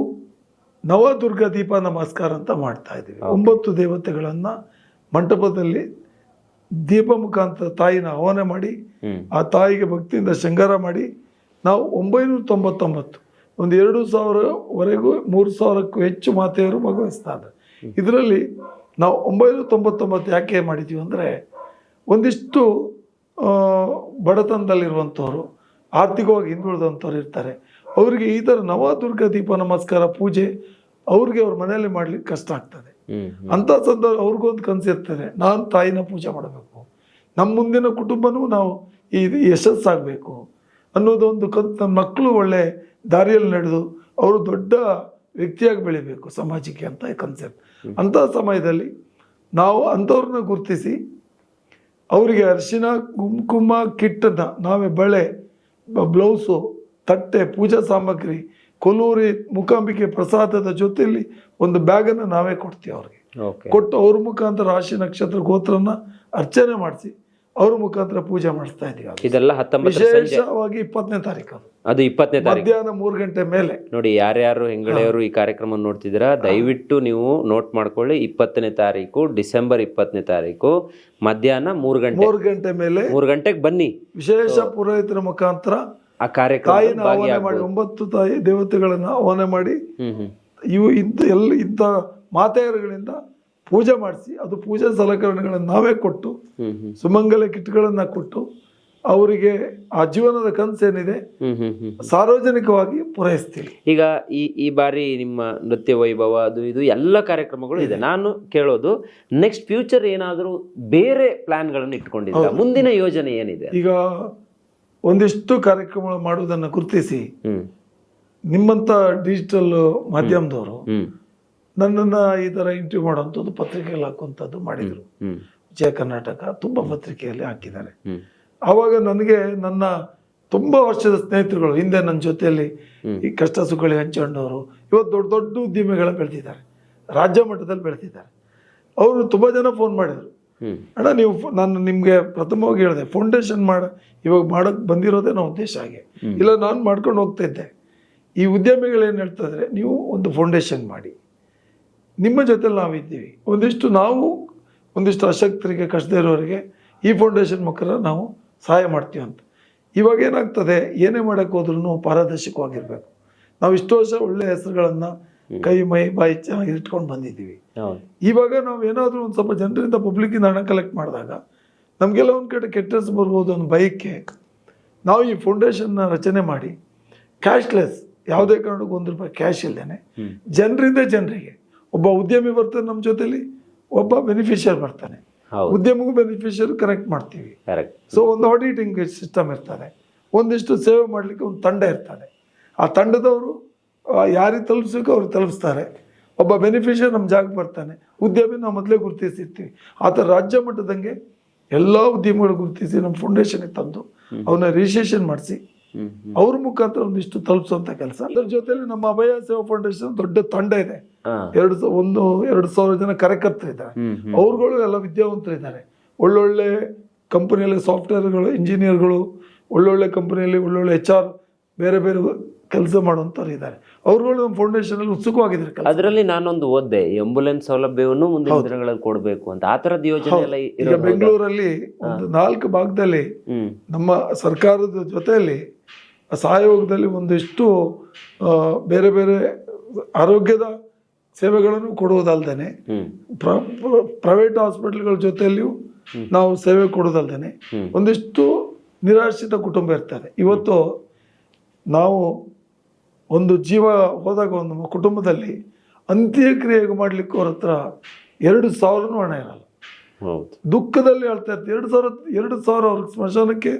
ನವದುರ್ಗ ದೀಪ ನಮಸ್ಕಾರ ಅಂತ ಮಾಡ್ತಾ ಇದ್ದೀವಿ. ಒಂಬತ್ತು ದೇವತೆಗಳನ್ನ ಮಂಟಪದಲ್ಲಿ ದೀಪ ಮುಖಾಂತರ ತಾಯಿನ ಆಹ್ವಾನ ಮಾಡಿ ಆ ತಾಯಿಗೆ ಭಕ್ತಿಯಿಂದ ಶೃಂಗಾರ ಮಾಡಿ ನಾವು ಒಂಬೈನೂರ ತೊಂಬತ್ತೊಂಬತ್ತು ಒಂದು ಎರಡು ಸಾವಿರವರೆಗೂ ಮೂರು ಸಾವಿರಕ್ಕೂ ಹೆಚ್ಚು ಮಾತೆಯರು ಭಾಗವಹಿಸ್ತಾರೆ ಇದರಲ್ಲಿ ನಾವು ಒಂಬೈನೂರ ತೊಂಬತ್ತೊಂಬತ್ತು ಯಾಕೆ ಮಾಡಿದ್ದೀವಿ ಅಂದರೆ ಒಂದಿಷ್ಟು ಬಡತನದಲ್ಲಿರುವಂಥವ್ರು ಆರ್ಥಿಕವಾಗಿ ಹಿಂದುಳಿದಂಥವ್ರು ಇರ್ತಾರೆ. ಅವರಿಗೆ ಈ ಥರ ನವದುರ್ಗ ದೀಪ ನಮಸ್ಕಾರ ಪೂಜೆ ಅವ್ರಿಗೆ ಅವ್ರ ಮನೆಯಲ್ಲಿ ಮಾಡ್ಲಿಕ್ಕೆ ಕಷ್ಟ ಆಗ್ತದೆ. ಅಂಥ ಸಂದರ್ಭ ಅವ್ರಿಗೊಂದು ಇರ್ತಾರೆ ನಾನು ತಾಯಿನ ಪೂಜೆ ಮಾಡಬೇಕು. ನಮ್ಮ ಮುಂದಿನ ಕುಟುಂಬನೂ ನಾವು ಈ ಯಶಸ್ಸಾಗಬೇಕು ಅನ್ನೋದೊಂದು ಕನ್ ನಮ್ಮ ಮಕ್ಕಳು ಒಳ್ಳೆ ದಾರಿಯಲ್ಲಿ ನಡೆದು ಅವರು ದೊಡ್ಡ ವ್ಯಕ್ತಿಯಾಗಿ ಬೆಳಿಬೇಕು ಸಮಾಜಕ್ಕೆ ಅಂತ ಕನ್ಸೆಪ್ಟ್ ಅಂಥ ಸಮಯದಲ್ಲಿ ನಾವು ಅಂಥವ್ರನ್ನ ಗುರುತಿಸಿ ಅವರಿಗೆ ಅರಿಶಿನ ಕುಂಕುಮ ಕಿಟ್ಟನ್ನ ನಾವೇ ಬಳೆ ಬ್ಲೌಸು ತಟ್ಟೆ ಪೂಜಾ ಸಾಮಗ್ರಿ ಕೊಲ್ಲೂರಿ ಮೂಕಾಂಬಿಕೆ ಪ್ರಸಾದದ ಜೊತೆಯಲ್ಲಿ ಒಂದು ಬ್ಯಾಗನ್ನು ನಾವೇ ಕೊಡ್ತೀವಿ ಅವ್ರಿಗೆ. ಕೊಟ್ಟು ಅವ್ರ ಮುಖಾಂತರ ರಾಶಿ ನಕ್ಷತ್ರ ಗೋತ್ರನ ಅರ್ಚನೆ ಮಾಡಿಸಿ ಅವ್ರ ಮುಖಾಂತರ ಪೂಜೆ ಮಾಡಿಸ್ತಾ ಇದೀವಿ ಅದು. ಇದೆಲ್ಲ ವಿಶೇಷವಾಗಿ ಇಪ್ಪತ್ತನೇ ತಾರೀಕು ಅದು. ಅದು ಇಪ್ಪತ್ತನೇ ತಾರೀಕು. ಮಧ್ಯಾಹ್ನ ಮೂರು ಗಂಟೆ ಮೇಲೆ. ನೋಡಿ ಯಾರ್ಯಾರು ಹೆಂಗಳೆಯವರು ಈ ಕಾರ್ಯಕ್ರಮ ನೋಡ್ತಿದ್ದೀರಾ ದಯವಿಟ್ಟು ನೀವು ನೋಟ್ ಮಾಡ್ಕೊಳ್ಳಿ ಇಪ್ಪತ್ತನೇ ತಾರೀಕು ಡಿಸೆಂಬರ್ ಇಪ್ಪತ್ತನೇ ತಾರೀಕು ಮಧ್ಯಾಹ್ನ ಮೂರು ಗಂಟೆ. ಮೂರು ಗಂಟೆ ಮೇಲೆ ಮೂರು ಗಂಟೆಗೆ ಬನ್ನಿ. ವಿಶೇಷ ಪುರೋಹಿತರ ಮುಖಾಂತರ ಆ ಕಾರ್ಯಕ್ರಮ ತಾಯಿನ ಆಹ್ವಾನ ಮಾಡಿ ಒಂಬತ್ತು ತಾಯಿ ದೇವತೆಗಳನ್ನ ಆಹ್ವಾನ ಮಾಡಿ ಇವು ಇಂಥ ಎಲ್ಲ ಇಂಥ ಮಾತೆಯರುಗಳಿಂದ ಪೂಜೆ ಮಾಡಿಸಿ ಅದು ಪೂಜಾ ಸಲಕರಣೆಗಳನ್ನು ನಾವೇ ಕೊಟ್ಟು ಸುಮಂಗಲ ಕಿಟ್ಗಳನ್ನ ಕೊಟ್ಟು ಅವರಿಗೆ ಆ ಜೀವನದ ಕನಸೇನಿದೆ ಸಾರ್ವಜನಿಕವಾಗಿ ಪೂರೈಸ್ತೀವಿ. ಈಗ ಈ ಈ ಬಾರಿ ನಿಮ್ಮ ನೃತ್ಯ ವೈಭವ ಅದು ಇದು ಎಲ್ಲ ಕಾರ್ಯಕ್ರಮಗಳು ಇದೆ. ನಾನು ಕೇಳೋದು ನೆಕ್ಸ್ಟ್ ಫ್ಯೂಚರ್ ಏನಾದರೂ ಬೇರೆ ಪ್ಲಾನ್ಗಳನ್ನು ಇಟ್ಕೊಂಡಿದ್ದ ಮುಂದಿನ ಯೋಜನೆ ಏನಿದೆ? ಈಗ ಒಂದಿಷ್ಟು ಕಾರ್ಯಕ್ರಮಗಳು ಮಾಡುವುದನ್ನ ಗುರುತಿಸಿ ನಿಮ್ಮಂತ ನಿಮ್ಮಂಥ ಡಿಜಿಟಲ್ ಮಾಧ್ಯಮದವರು ನನ್ನನ್ನ ಈ ಥರ ಇಂಟರ್ವ್ಯೂ ಮಾಡುವಂಥದ್ದು ಪತ್ರಿಕೆಯಲ್ಲಿ ಹಾಕುವಂಥದ್ದು ಮಾಡಿದ್ರು. ವಿಜಯ ಕರ್ನಾಟಕ ತುಂಬ ಪತ್ರಿಕೆಯಲ್ಲಿ ಹಾಕಿದ್ದಾರೆ. ಅವಾಗ ಆವಾಗ ನನಗೆ ನನ್ನ ತುಂಬಾ ವರ್ಷದ ಸ್ನೇಹಿತರುಗಳು ಹಿಂದೆ ನನ್ನ ಜೊತೆಯಲ್ಲಿ ಈ ಕಷ್ಟ ಸುಖಳಿ ಹಂಚಿಕೊಂಡವರು ಇವತ್ತು ದೊಡ್ಡ ದೊಡ್ಡ ಉದ್ಯಮಿಗಳ ಬೆಳೆದಿದ್ದಾರೆ. ರಾಜ್ಯ ಮಟ್ಟದಲ್ಲಿ ಬೆಳೆದಿದ್ದಾರೆ. ಅವರು ತುಂಬಾ ಜನ ಫೋನ್ ಮಾಡಿದರು. ಅಣ್ಣ ನೀವು ನಾನು ನಿಮಗೆ ಪ್ರಥಮವಾಗಿ ಹೇಳಿದೆ ಫೌಂಡೇಶನ್ ಮಾಡ ಇವಾಗ ಮಾಡೋಕ್ಕೆ ಬಂದಿರೋದೇ ನಾವು ಉದ್ದೇಶ ಹಾಗೆ. ಇಲ್ಲ ನಾನು ಮಾಡ್ಕೊಂಡು ಹೋಗ್ತಾ ಇದ್ದೆ. ಈ ಉದ್ಯಮಿಗಳು ಏನು ಹೇಳ್ತಾ ಇದ್ದಾರೆ ನೀವು ಒಂದು ಫೌಂಡೇಶನ್ ಮಾಡಿ. ನಿಮ್ಮ ಜೊತೆಲಿ ನಾವಿದ್ದೀವಿ. ಒಂದಿಷ್ಟು ನಾವು ಒಂದಿಷ್ಟು ಅಶಕ್ತರಿಗೆ ಕಷ್ಟದೇ ಇರೋರಿಗೆ ಈ ಫೌಂಡೇಶನ್ ಮುಖಾಂತರ ನಾವು ಸಹಾಯ ಮಾಡ್ತೀವಿ ಅಂತ. ಇವಾಗ ಏನಾಗ್ತದೆ ಏನೇ ಮಾಡೋಕ್ಕೆ ಹೋದ್ರೂ ಪಾರದರ್ಶಕವಾಗಿರ್ಬೇಕು. ನಾವು ಇಷ್ಟು ವರ್ಷ ಒಳ್ಳೆ ಹೆಸರುಗಳನ್ನು ಕೈ ಮೈ ಬಾಯಿ ಚೆನ್ನಾಗಿ ಇಟ್ಕೊಂಡು ಬಂದಿದ್ದೀವಿ. ಇವಾಗ ನಾವು ಏನಾದರೂ ಒಂದು ಸ್ವಲ್ಪ ಜನರಿಂದ ಪಬ್ಲಿಕ್ಕಿಂದ ಹಣ ಕಲೆಕ್ಟ್ ಮಾಡಿದಾಗ ನಮಗೆಲ್ಲ ಒಂದು ಕಡೆ ಕೆಟ್ಟ ಹೆಸರು ಬರ್ಬೋದು ಅನ್ನೋ ಬೈಕ್ಗೆ ನಾವು ಈ ಫೌಂಡೇಶನ್ನ ರಚನೆ ಮಾಡಿ ಕ್ಯಾಶ್ಲೆಸ್ ಯಾವುದೇ ಕಾರಣಕ್ಕೂ ಒಂದು ರೂಪಾಯಿ ಕ್ಯಾಶ್ ಇಲ್ಲದೇನೆ ಜನರಿಂದ ಜನರಿಗೆ ಒಬ್ಬ ಉದ್ಯಮಿ ಬರ್ತಾನೆ ನಮ್ಮ ಜೊತೆಲಿ ಒಬ್ಬ ಬೆನಿಫಿಷಿಯರ್ ಬರ್ತಾನೆ. ಹೌದು. ಉದ್ಯಮಕ್ಕೂ ಬೆನಿಫಿಷಿಯರ್ ಕನೆಕ್ಟ್ ಮಾಡ್ತೀವಿ. ಸೊ ಒಂದು ಆಡಿಟಿಂಗ್ ಸಿಸ್ಟಮ್ ಇರ್ತದೆ ಒಂದಿಷ್ಟು ಸೇವೆ ಮಾಡಲಿಕ್ಕೆ ಒಂದು ತಂಡ ಇರ್ತದೆ ಆ ತಂಡದವರು ಯಾರಿಗೆ ತಲುಪಿಸೋಕೆ ಅವ್ರು ತಲುಪಿಸ್ತಾರೆ. ಒಬ್ಬ ಬೆನಿಫಿಷಿಯರ್ ನಮ್ಮ ಜಾಗಕ್ಕೆ ಬರ್ತಾನೆ. ಉದ್ಯಮಿ ನಾವು ಮೊದಲೇ ಗುರುತಿಸಿರ್ತೀವಿ. ಆ ಥರ ರಾಜ್ಯ ಮಟ್ಟದಂಗೆ ಎಲ್ಲ ಉದ್ಯಮಿಗಳು ಗುರುತಿಸಿ ನಮ್ಮ ಫೌಂಡೇಶನ್ಗೆ ತಂದು ಅವನ್ನ ರಿಜಿಸ್ಟ್ರೇಷನ್ ಮಾಡಿಸಿ. ಅವ್ರ ಮುಖಾಂತರ ಒಂದಿಷ್ಟು ತಲುಪಿಸುವಂತ ಕೆಲಸ. ಅದ್ರ ಜೊತೆಲಿ ನಮ್ಮ ಅಭಯ ಸೇವಾ ಫೌಂಡೇಶನ್ ದೊಡ್ಡ ತಂಡ ಇದೆ. ಎರಡು ಒಂದು ಎರಡು ಸಾವಿರ ಜನ ಕಾರ್ಯಕರ್ತರಿದ್ದಾರೆ ಅವ್ರುಗಳು ಎಲ್ಲ ವಿದ್ಯಾವಂತರಿದ್ದಾರೆ ಒಳ್ಳೊಳ್ಳೆ ಕಂಪನಿಯಲ್ಲಿ ಸಾಫ್ಟ್ವೇರ್ಗಳು ಇಂಜಿನಿಯರ್ಗಳು ಒಳ್ಳೊಳ್ಳೆ ಕಂಪನಿಯಲ್ಲಿ ಒಳ್ಳೊಳ್ಳೆ ಎಚ್ ಆರ್ ಬೇರೆ ಬೇರೆ ಕೆಲಸ ಮಾಡುವಂಥವ್ರು ಇದ್ದಾರೆ. ಅವ್ರುಗಳು ನಮ್ಮ ಫೌಂಡೇಶನಲ್ಲಿ ಉತ್ಸುಕವಾಗಿದ್ದಾರೆ ಅದರಲ್ಲಿ ನಾನೊಂದು ಓದ್ದೆ ಆಂಬುಲೆನ್ಸ್ ಸೌಲಭ್ಯವನ್ನು ಮುಂದಿನ ದಿನಗಳಲ್ಲಿ ಕೊಡಬೇಕು ಅಂತ. ಆ ತರದ ಯೋಜನೆ ಎಲ್ಲ ಈಗ ಇರೋದು ಬೆಂಗಳೂರಲ್ಲಿ ಒಂದು ನಾಲ್ಕು ಭಾಗದಲ್ಲಿ ಹ್ಮ್. ನಮ್ಮ ಸರ್ಕಾರದ ಜೊತೆಯಲ್ಲಿ ಸಹಯೋಗದಲ್ಲಿ ಒಂದಿಷ್ಟು ಆ, ಬೇರೆ ಬೇರೆ ಆರೋಗ್ಯದ ಸೇವೆಗಳನ್ನು ಕೊಡುವುದಲ್ದೇನೆ. ಹ್ಮ್. ಪ್ರೈವೇಟ್ ಹಾಸ್ಪಿಟಲ್ಗಳ ಜೊತೆಯಲ್ಲಿಯೂ ನಾವು ಸೇವೆ ಕೊಡೋದಲ್ದೇನೆ ಒಂದಿಷ್ಟು ನಿರಾಶ್ರಿತ ಕುಟುಂಬ ಇರ್ತಾರೆ ಇವತ್ತು ನಾವು ಒಂದು ಜೀವ ಹೋದಾಗ ಒಂದು ಕುಟುಂಬದಲ್ಲಿ ಅಂತ್ಯಕ್ರಿಯೆ ಮಾಡಲಿಕ್ಕೆ ಅವ್ರ ಹತ್ರ ಎರಡು ಸಾವಿರನೂ ಹಣ ಇರಲ್ಲ. ದುಃಖದಲ್ಲಿ ಹೇಳ್ತಾ ಇರ್ತೀವಿ. ಎರಡು ಸಾವಿರ ಎರಡು ಸಾವಿರ ಅವ್ರಿಗೆ ಸ್ಮಶಾನಕ್ಕೆ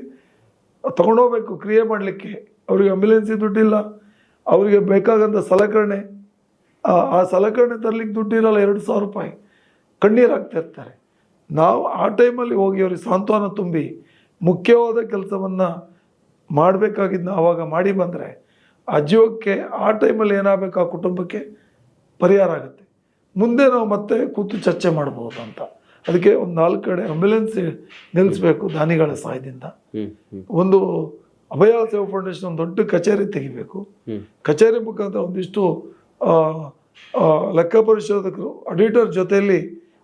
ತಗೊಂಡೋಗ್ಬೇಕು ಕ್ರಿಯೆ ಮಾಡಲಿಕ್ಕೆ. ಅವ್ರಿಗೆ ಅಂಬ್ಯುಲೆನ್ಸಿ ದುಡ್ಡಿಲ್ಲ. ಅವರಿಗೆ ಬೇಕಾಗಂಥ ಸಲಕರಣೆ. ಆ- ಸಲಕರಣೆ ತರಲಿಕ್ಕೆ ದುಡ್ಡಿರಲ್ಲ ಎರಡು ಸಾವಿರ ರೂಪಾಯಿ. ಕಣ್ಣೀರು ಆಗ್ತಾ ಇರ್ತಾರೆ. ನಾವು ಆ ಟೈಮಲ್ಲಿ ಹೋಗಿ ಅವ್ರಿಗೆ ಸಾಂತ್ವನ ತುಂಬಿ ಮುಖ್ಯವಾದ ಕೆಲಸವನ್ನು ಮಾಡಬೇಕಾಗಿದ್ದ ಆವಾಗ ಮಾಡಿ ಬಂದರೆ ಆ ಜೀವಕ್ಕೆ ಆ ಟೈಮಲ್ಲಿ ಏನಾಗಬೇಕು ಆ ಕುಟುಂಬಕ್ಕೆ ಪರಿಹಾರ ಆಗುತ್ತೆ. ಮುಂದೆ ನಾವು ಮತ್ತೆ ಕೂತು ಚರ್ಚೆ ಮಾಡ್ಬೋದು ಅಂತ. ಅದಕ್ಕೆ ಒಂದು ನಾಲ್ಕು ಕಡೆ ಆಂಬ್ಯುಲೆನ್ಸ್ ನಿಲ್ಲಿಸ್ಬೇಕು ದಾನಿಗಳ ಸಹಾಯದಿಂದ. ಒಂದು ಅಭಯ ಸೇವಾ ಫೌಂಡೇಶನ್ ಒಂದು ದೊಡ್ಡ ಕಚೇರಿ ತೆಗಿಬೇಕು. ಕಚೇರಿ ಮುಖಾಂತರ ಒಂದಿಷ್ಟು ಲೆಕ್ಕ ಪರಿಶೋಧಕರು ಆಡಿಟರ್ ಜೊತೆಯಲ್ಲಿ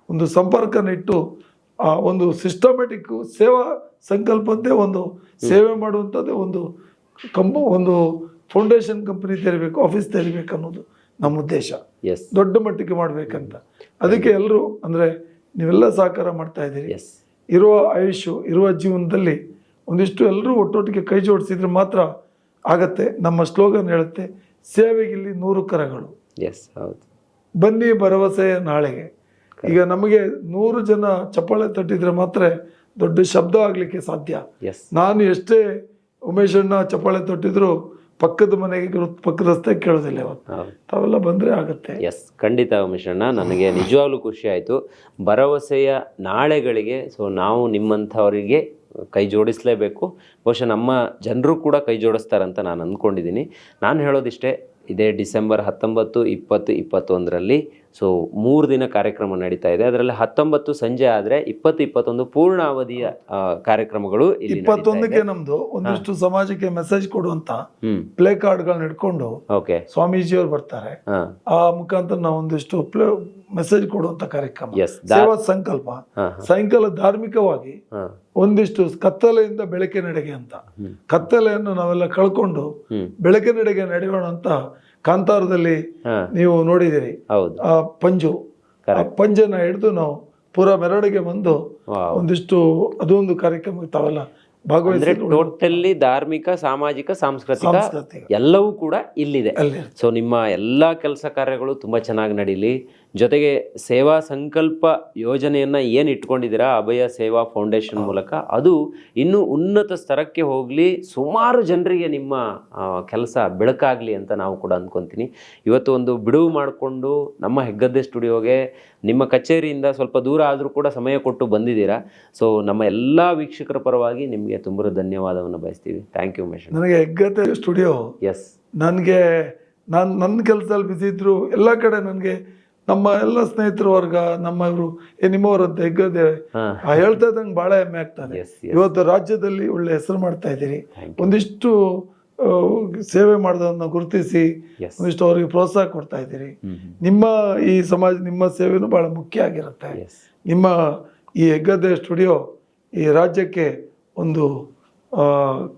ಒಂದು ಸಂಪರ್ಕನಿಟ್ಟು ಆ ಒಂದು ಸಿಸ್ಟಮೆಟಿಕ್ ಸೇವಾ ಸಂಕಲ್ಪದ್ದೇ ಒಂದು ಸೇವೆ ಮಾಡುವಂಥದ್ದೇ ಒಂದು ಕಂಬ ಒಂದು ಫೌಂಡೇಶನ್ ಕಂಪನಿ ತೆರಿಬೇಕು ಆಫೀಸ್ ತೆರಿಬೇಕು ಅನ್ನೋದು ನಮ್ಮ ಉದ್ದೇಶ. ಎಸ್ ದೊಡ್ಡ ಮಟ್ಟಿಗೆ ಮಾಡಬೇಕಂತ. ಅದಕ್ಕೆ ಎಲ್ಲರೂ ಅಂದರೆ ನೀವೆಲ್ಲ ಸಹಕಾರ ಮಾಡ್ತಾ ಇದ್ದೀರಿ. ಎಸ್ ಇರುವ ಆಯುಷು ಇರುವ ಜೀವನದಲ್ಲಿ ಒಂದಿಷ್ಟು ಎಲ್ಲರೂ ಒಟ್ಟೊಟ್ಟಿಗೆ ಕೈ ಜೋಡಿಸಿದ್ರೆ ಮಾತ್ರ ಆಗತ್ತೆ. ನಮ್ಮ ಸ್ಲೋಗನ್ ಹೇಳುತ್ತೆ ಸೇವೆಗಿಲ್ಲಿ ನೂರು ಕರಗಳು. ಎಸ್ ಹೌದು. ಬನ್ನಿ ಭರವಸೆ ನಾಳೆಗೆ. ಈಗ ನಮಗೆ ನೂರು ಜನ ಚಪ್ಪಾಳೆ ತಟ್ಟಿದ್ರೆ ಮಾತ್ರ ದೊಡ್ಡ ಶಬ್ದ ಆಗಲಿಕ್ಕೆ ಸಾಧ್ಯ. ಎಸ್ ನಾನು ಎಷ್ಟೇ ಉಮೇಶಣ್ಣ ಚಪ್ಪಾಳೆ ತಟ್ಟಿದ್ರು ಪಕ್ಕದ ಮನೆಗೆ ಪಕ್ಕದ ರಸ್ತೆ ಕೇಳೋದಿಲ್ಲ ತಾವೆಲ್ಲ ಬಂದರೆ ಆಗುತ್ತೆ. ಎಸ್ ಖಂಡಿತ ಉಮೇಶ್ ಅಣ್ಣ ನನಗೆ ನಿಜವಾಗ್ಲೂ ಖುಷಿ ಆಯಿತು. ಭರವಸೆಯ ನಾಳೆಗಳಿಗೆ ಸೊ ನಾವು ನಿಮ್ಮಂಥವರಿಗೆ ಕೈ ಜೋಡಿಸಲೇಬೇಕು. ಬಹುಶಃ ನಮ್ಮ ಜನರು ಕೂಡ ಕೈ ಜೋಡಿಸ್ತಾರಂತ ನಾನು ಅಂದ್ಕೊಂಡಿದ್ದೀನಿ. ನಾನು ಹೇಳೋದಿಷ್ಟೇ ಇದೇ ಡಿಸೆಂಬರ್ ಹತ್ತೊಂಬತ್ತು ಇಪ್ಪತ್ತು ಇಪ್ಪತ್ತೊಂದರಲ್ಲಿ. ಸೊ ಮೂರು ದಿನ ಕಾರ್ಯಕ್ರಮ ನಡೀತಾ ಇದೆ. ಅದರಲ್ಲಿ ಹತ್ತೊಂಬತ್ತು ಸಂಜೆ ಆದರೆ ಇಪ್ಪತ್ತು ಇಪ್ಪತ್ತೊಂದು ಪೂರ್ಣ ಅವಧಿಯ ಕಾರ್ಯಕ್ರಮಗಳು. ಇಪ್ಪತ್ತೊಂದಕ್ಕೆ ನಮ್ದು ಒಂದಿಷ್ಟು ಸಮಾಜಕ್ಕೆ ಮೆಸೇಜ್ ಕೊಡುವಂತ ಪ್ಲೇ ಕಾರ್ಡ್ಗಳನ್ನ ಇಟ್ಕೊಂಡು ಓಕೆ ಸ್ವಾಮೀಜಿಯವರು ಬರ್ತಾರೆ. ಆ ಮುಖಾಂತರ ನಾವು ಒಂದಿಷ್ಟು ಪ್ಲೇ ಮೆಸೇಜ್ ಕೊಡುವಂತ ಕಾರ್ಯಕ್ರಮ. ಸೇವಾ ಸಂಕಲ್ಪ. ಸಾಯಂಕಾಲ ಧಾರ್ಮಿಕವಾಗಿ ಒಂದಿಷ್ಟು ಕತ್ತಲೆಯಿಂದ ಬೆಳಕಿನೆಡೆಗೆ ಅಂತ. ಕತ್ತಲೆಯನ್ನು ನಾವೆಲ್ಲ ಕಳ್ಕೊಂಡು ಹ್ಮ್. ಬೆಳಕಿನೆಡೆಗೆ ನಡೆಯೋಣ ಅಂತ ಕಾಂತಾರದಲ್ಲಿ ಹಾಂ. ನೀವು ನೋಡಿದಿರಿ ಹೌದು. ಆ ಪಂಜು. ಆ ಪಂಜನ ಹಿಡಿದು ನಾವು ಪೂರ ಮೆರವಣಿಗೆ ಬಂದು ವಾವ್. ಒಂದಿಷ್ಟು ಅದೊಂದು ಕಾರ್ಯಕ್ರಮ ತಾವೆಲ್ಲ ಭಾಗವಹಿಸಿ ಅಂದ್ರೆ ಟೋಟಲಿ ಧಾರ್ಮಿಕ ಸಾಮಾಜಿಕ ಸಾಂಸ್ಕೃತಿಕ ಸಾಂಸ್ಕೃತಿಕ. ಎಲ್ಲವೂ ಕೂಡ ಇಲ್ಲಿದೆ. ಅಲ್ಲಿ ಸೊ ನಿಮ್ಮ ಎಲ್ಲ ಕೆಲಸ ಕಾರ್ಯಗಳು ತುಂಬಾ ಚೆನ್ನಾಗಿ ನಡೀಲಿ. ಜೊತೆಗೆ ಸೇವಾ ಸಂಕಲ್ಪ ಯೋಜನೆಯನ್ನು ಏನು ಇಟ್ಕೊಂಡಿದ್ದೀರಾ? ಅಭಯ ಸೇವಾ ಫೌಂಡೇಶನ್ ಮೂಲಕ. ಅದು ಇನ್ನೂ ಉನ್ನತ ಸ್ತರಕ್ಕೆ ಹೋಗಲಿ ಸುಮಾರು ಜನರಿಗೆ ನಿಮ್ಮ ಕೆಲಸ ಬೆಳಕಾಗಲಿ ಅಂತ ನಾವು ಕೂಡ ಅಂದ್ಕೊತೀನಿ ಇವತ್ತು ಒಂದು ಬಿಡುವು ಮಾಡಿಕೊಂಡು ನಮ್ಮ ಹೆಗ್ಗದ್ದೆ ಸ್ಟುಡಿಯೋಗೆ ನಿಮ್ಮ ಕಚೇರಿಯಿಂದ ಸ್ವಲ್ಪ ದೂರ ಆದರೂ ಕೂಡ ಸಮಯ ಕೊಟ್ಟು ಬಂದಿದ್ದೀರಾ? ಸೊ ನಮ್ಮ ಎಲ್ಲ ವೀಕ್ಷಕರ ಪರವಾಗಿ ನಿಮಗೆ ತುಂಬ ಧನ್ಯವಾದವನ್ನು ಬಯಸ್ತೀವಿ. ಥ್ಯಾಂಕ್ ಯು ಮೆಷನ್ ನನಗೆ ಹೆಗ್ಗದ್ದೆ ಸ್ಟುಡಿಯೋ ಎಸ್ ನನಗೆ ನಾನು ನನ್ನ ಕೆಲಸದಲ್ಲಿ ಬಿಸಿ ಇದ್ದರು ಎಲ್ಲ ಕಡೆ ನನಗೆ ನಮ್ಮ ಎಲ್ಲ ಸ್ನೇಹಿತರ ವರ್ಗ ನಮ್ಮ ಇವರು ಏ ನಿಮ್ಮವರಂತ ಹೆಗ್ಗದೇವೆ ಆ ಹೇಳ್ತಾ ಇದ್ದಂಗೆ ಭಾಳ ಹೆಮ್ಮೆ ಆಗ್ತಾನೆ ಇವತ್ತು ರಾಜ್ಯದಲ್ಲಿ ಒಳ್ಳೆ ಹೆಸರು ಮಾಡ್ತಾ ಇದ್ದೀರಿ. ಒಂದಿಷ್ಟು ಸೇವೆ ಮಾಡೋದನ್ನ ಗುರುತಿಸಿ ಒಂದಿಷ್ಟು ಅವರಿಗೆ ಪ್ರೋತ್ಸಾಹ ಕೊಡ್ತಾ ಇದ್ದೀರಿ. ನಿಮ್ಮ ಈ ಸಮಾಜ ನಿಮ್ಮ ಸೇವೆನೂ ಬಹಳ ಮುಖ್ಯ ಆಗಿರುತ್ತೆ. ನಿಮ್ಮ ಈ ಹೆಗ್ಗದ್ದೆ ಸ್ಟುಡಿಯೋ ಈ ರಾಜ್ಯಕ್ಕೆ ಒಂದು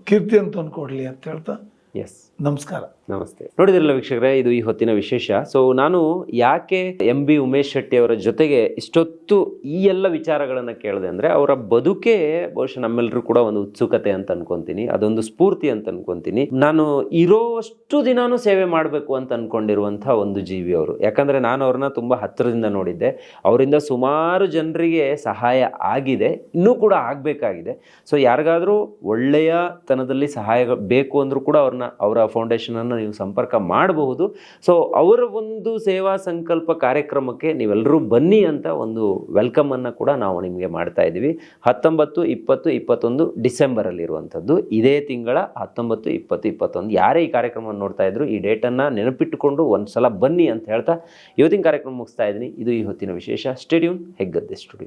ಕೀರ್ತಿ ಅಂತ ಅಂದ್ಕೊಡ್ಲಿ ಅಂತ ಹೇಳ್ತಾ ಎಸ್ ನಮಸ್ಕಾರ. ನಮಸ್ತೆ. ನೋಡಿದ್ರಲ್ಲ ವೀಕ್ಷಕರೇ, ಇದು ಈ ಹೊತ್ತಿನ ವಿಶೇಷ. ಸೊ ನಾನು ಯಾಕೆ ಎಂ ಬಿ ಉಮೇಶ್ ಶೆಟ್ಟಿ ಅವರ ಜೊತೆಗೆ ಇಷ್ಟೊತ್ತು ಈ ಎಲ್ಲ ವಿಚಾರಗಳನ್ನು ಕೇಳಿದೆ ಅಂದರೆ, ಅವರ ಬದುಕೇ ಬಹುಶಃ ನಮ್ಮೆಲ್ಲರೂ ಕೂಡ ಒಂದು ಉತ್ಸುಕತೆ ಅಂತ ಅನ್ಕೊಂತೀನಿ, ಅದೊಂದು ಸ್ಫೂರ್ತಿ ಅಂತ ಅನ್ಕೊಂತೀನಿ. ನಾನು ಇರೋಷ್ಟು ದಿನಾನು ಸೇವೆ ಮಾಡಬೇಕು ಅಂತ ಅನ್ಕೊಂಡಿರುವಂಥ ಒಂದು ಜೀವಿ ಅವರು. ಯಾಕಂದರೆ ನಾನು ಅವ್ರನ್ನ ತುಂಬ ಹತ್ತಿರದಿಂದ ನೋಡಿದ್ದೆ. ಅವರಿಂದ ಸುಮಾರು ಜನರಿಗೆ ಸಹಾಯ ಆಗಿದೆ, ಇನ್ನೂ ಕೂಡ ಆಗಬೇಕಾಗಿದೆ. ಸೊ ಯಾರಿಗಾದರೂ ಒಳ್ಳೆಯ ತನದಲ್ಲಿ ಸಹಾಯ ಬೇಕು ಅಂದರೂ ಕೂಡ ಅವ್ರನ್ನ, ಅವರ ಫೌಂಡೇಶನನ್ನು ನೀವು ಸಂಪರ್ಕ ಮಾಡಬಹುದು. ಸೊ ಅವರ ಒಂದು ಸೇವಾ ಸಂಕಲ್ಪ ಕಾರ್ಯಕ್ರಮಕ್ಕೆ ನೀವೆಲ್ಲರೂ ಬನ್ನಿ ಅಂತ ಒಂದು ವೆಲ್ಕಮನ್ನು ಕೂಡ ನಾವು ನಿಮಗೆ ಮಾಡ್ತಾ ಇದ್ದೀವಿ. ಹತ್ತೊಂಬತ್ತು, ಇಪ್ಪತ್ತು, ಇಪ್ಪತ್ತೊಂದು ಡಿಸೆಂಬರಲ್ಲಿರುವಂಥದ್ದು. ಇದೇ ತಿಂಗಳ ಹತ್ತೊಂಬತ್ತು, ಇಪ್ಪತ್ತು, ಇಪ್ಪತ್ತೊಂದು ಯಾರೇ ಈ ಕಾರ್ಯಕ್ರಮವನ್ನು ನೋಡ್ತಾ ಇದ್ರು ಈ ಡೇಟನ್ನು ನೆನಪಿಟ್ಟುಕೊಂಡು ಒಂದು ಸಲ ಬನ್ನಿ ಅಂತ ಹೇಳ್ತಾ ಇವತ್ತಿನ ಕಾರ್ಯಕ್ರಮ ಮುಗಿಸ್ತಾ ಇದ್ದೀನಿ. ಇದು ಈ ಹೊತ್ತಿನ ವಿಶೇಷ. Stadium Heggadde studio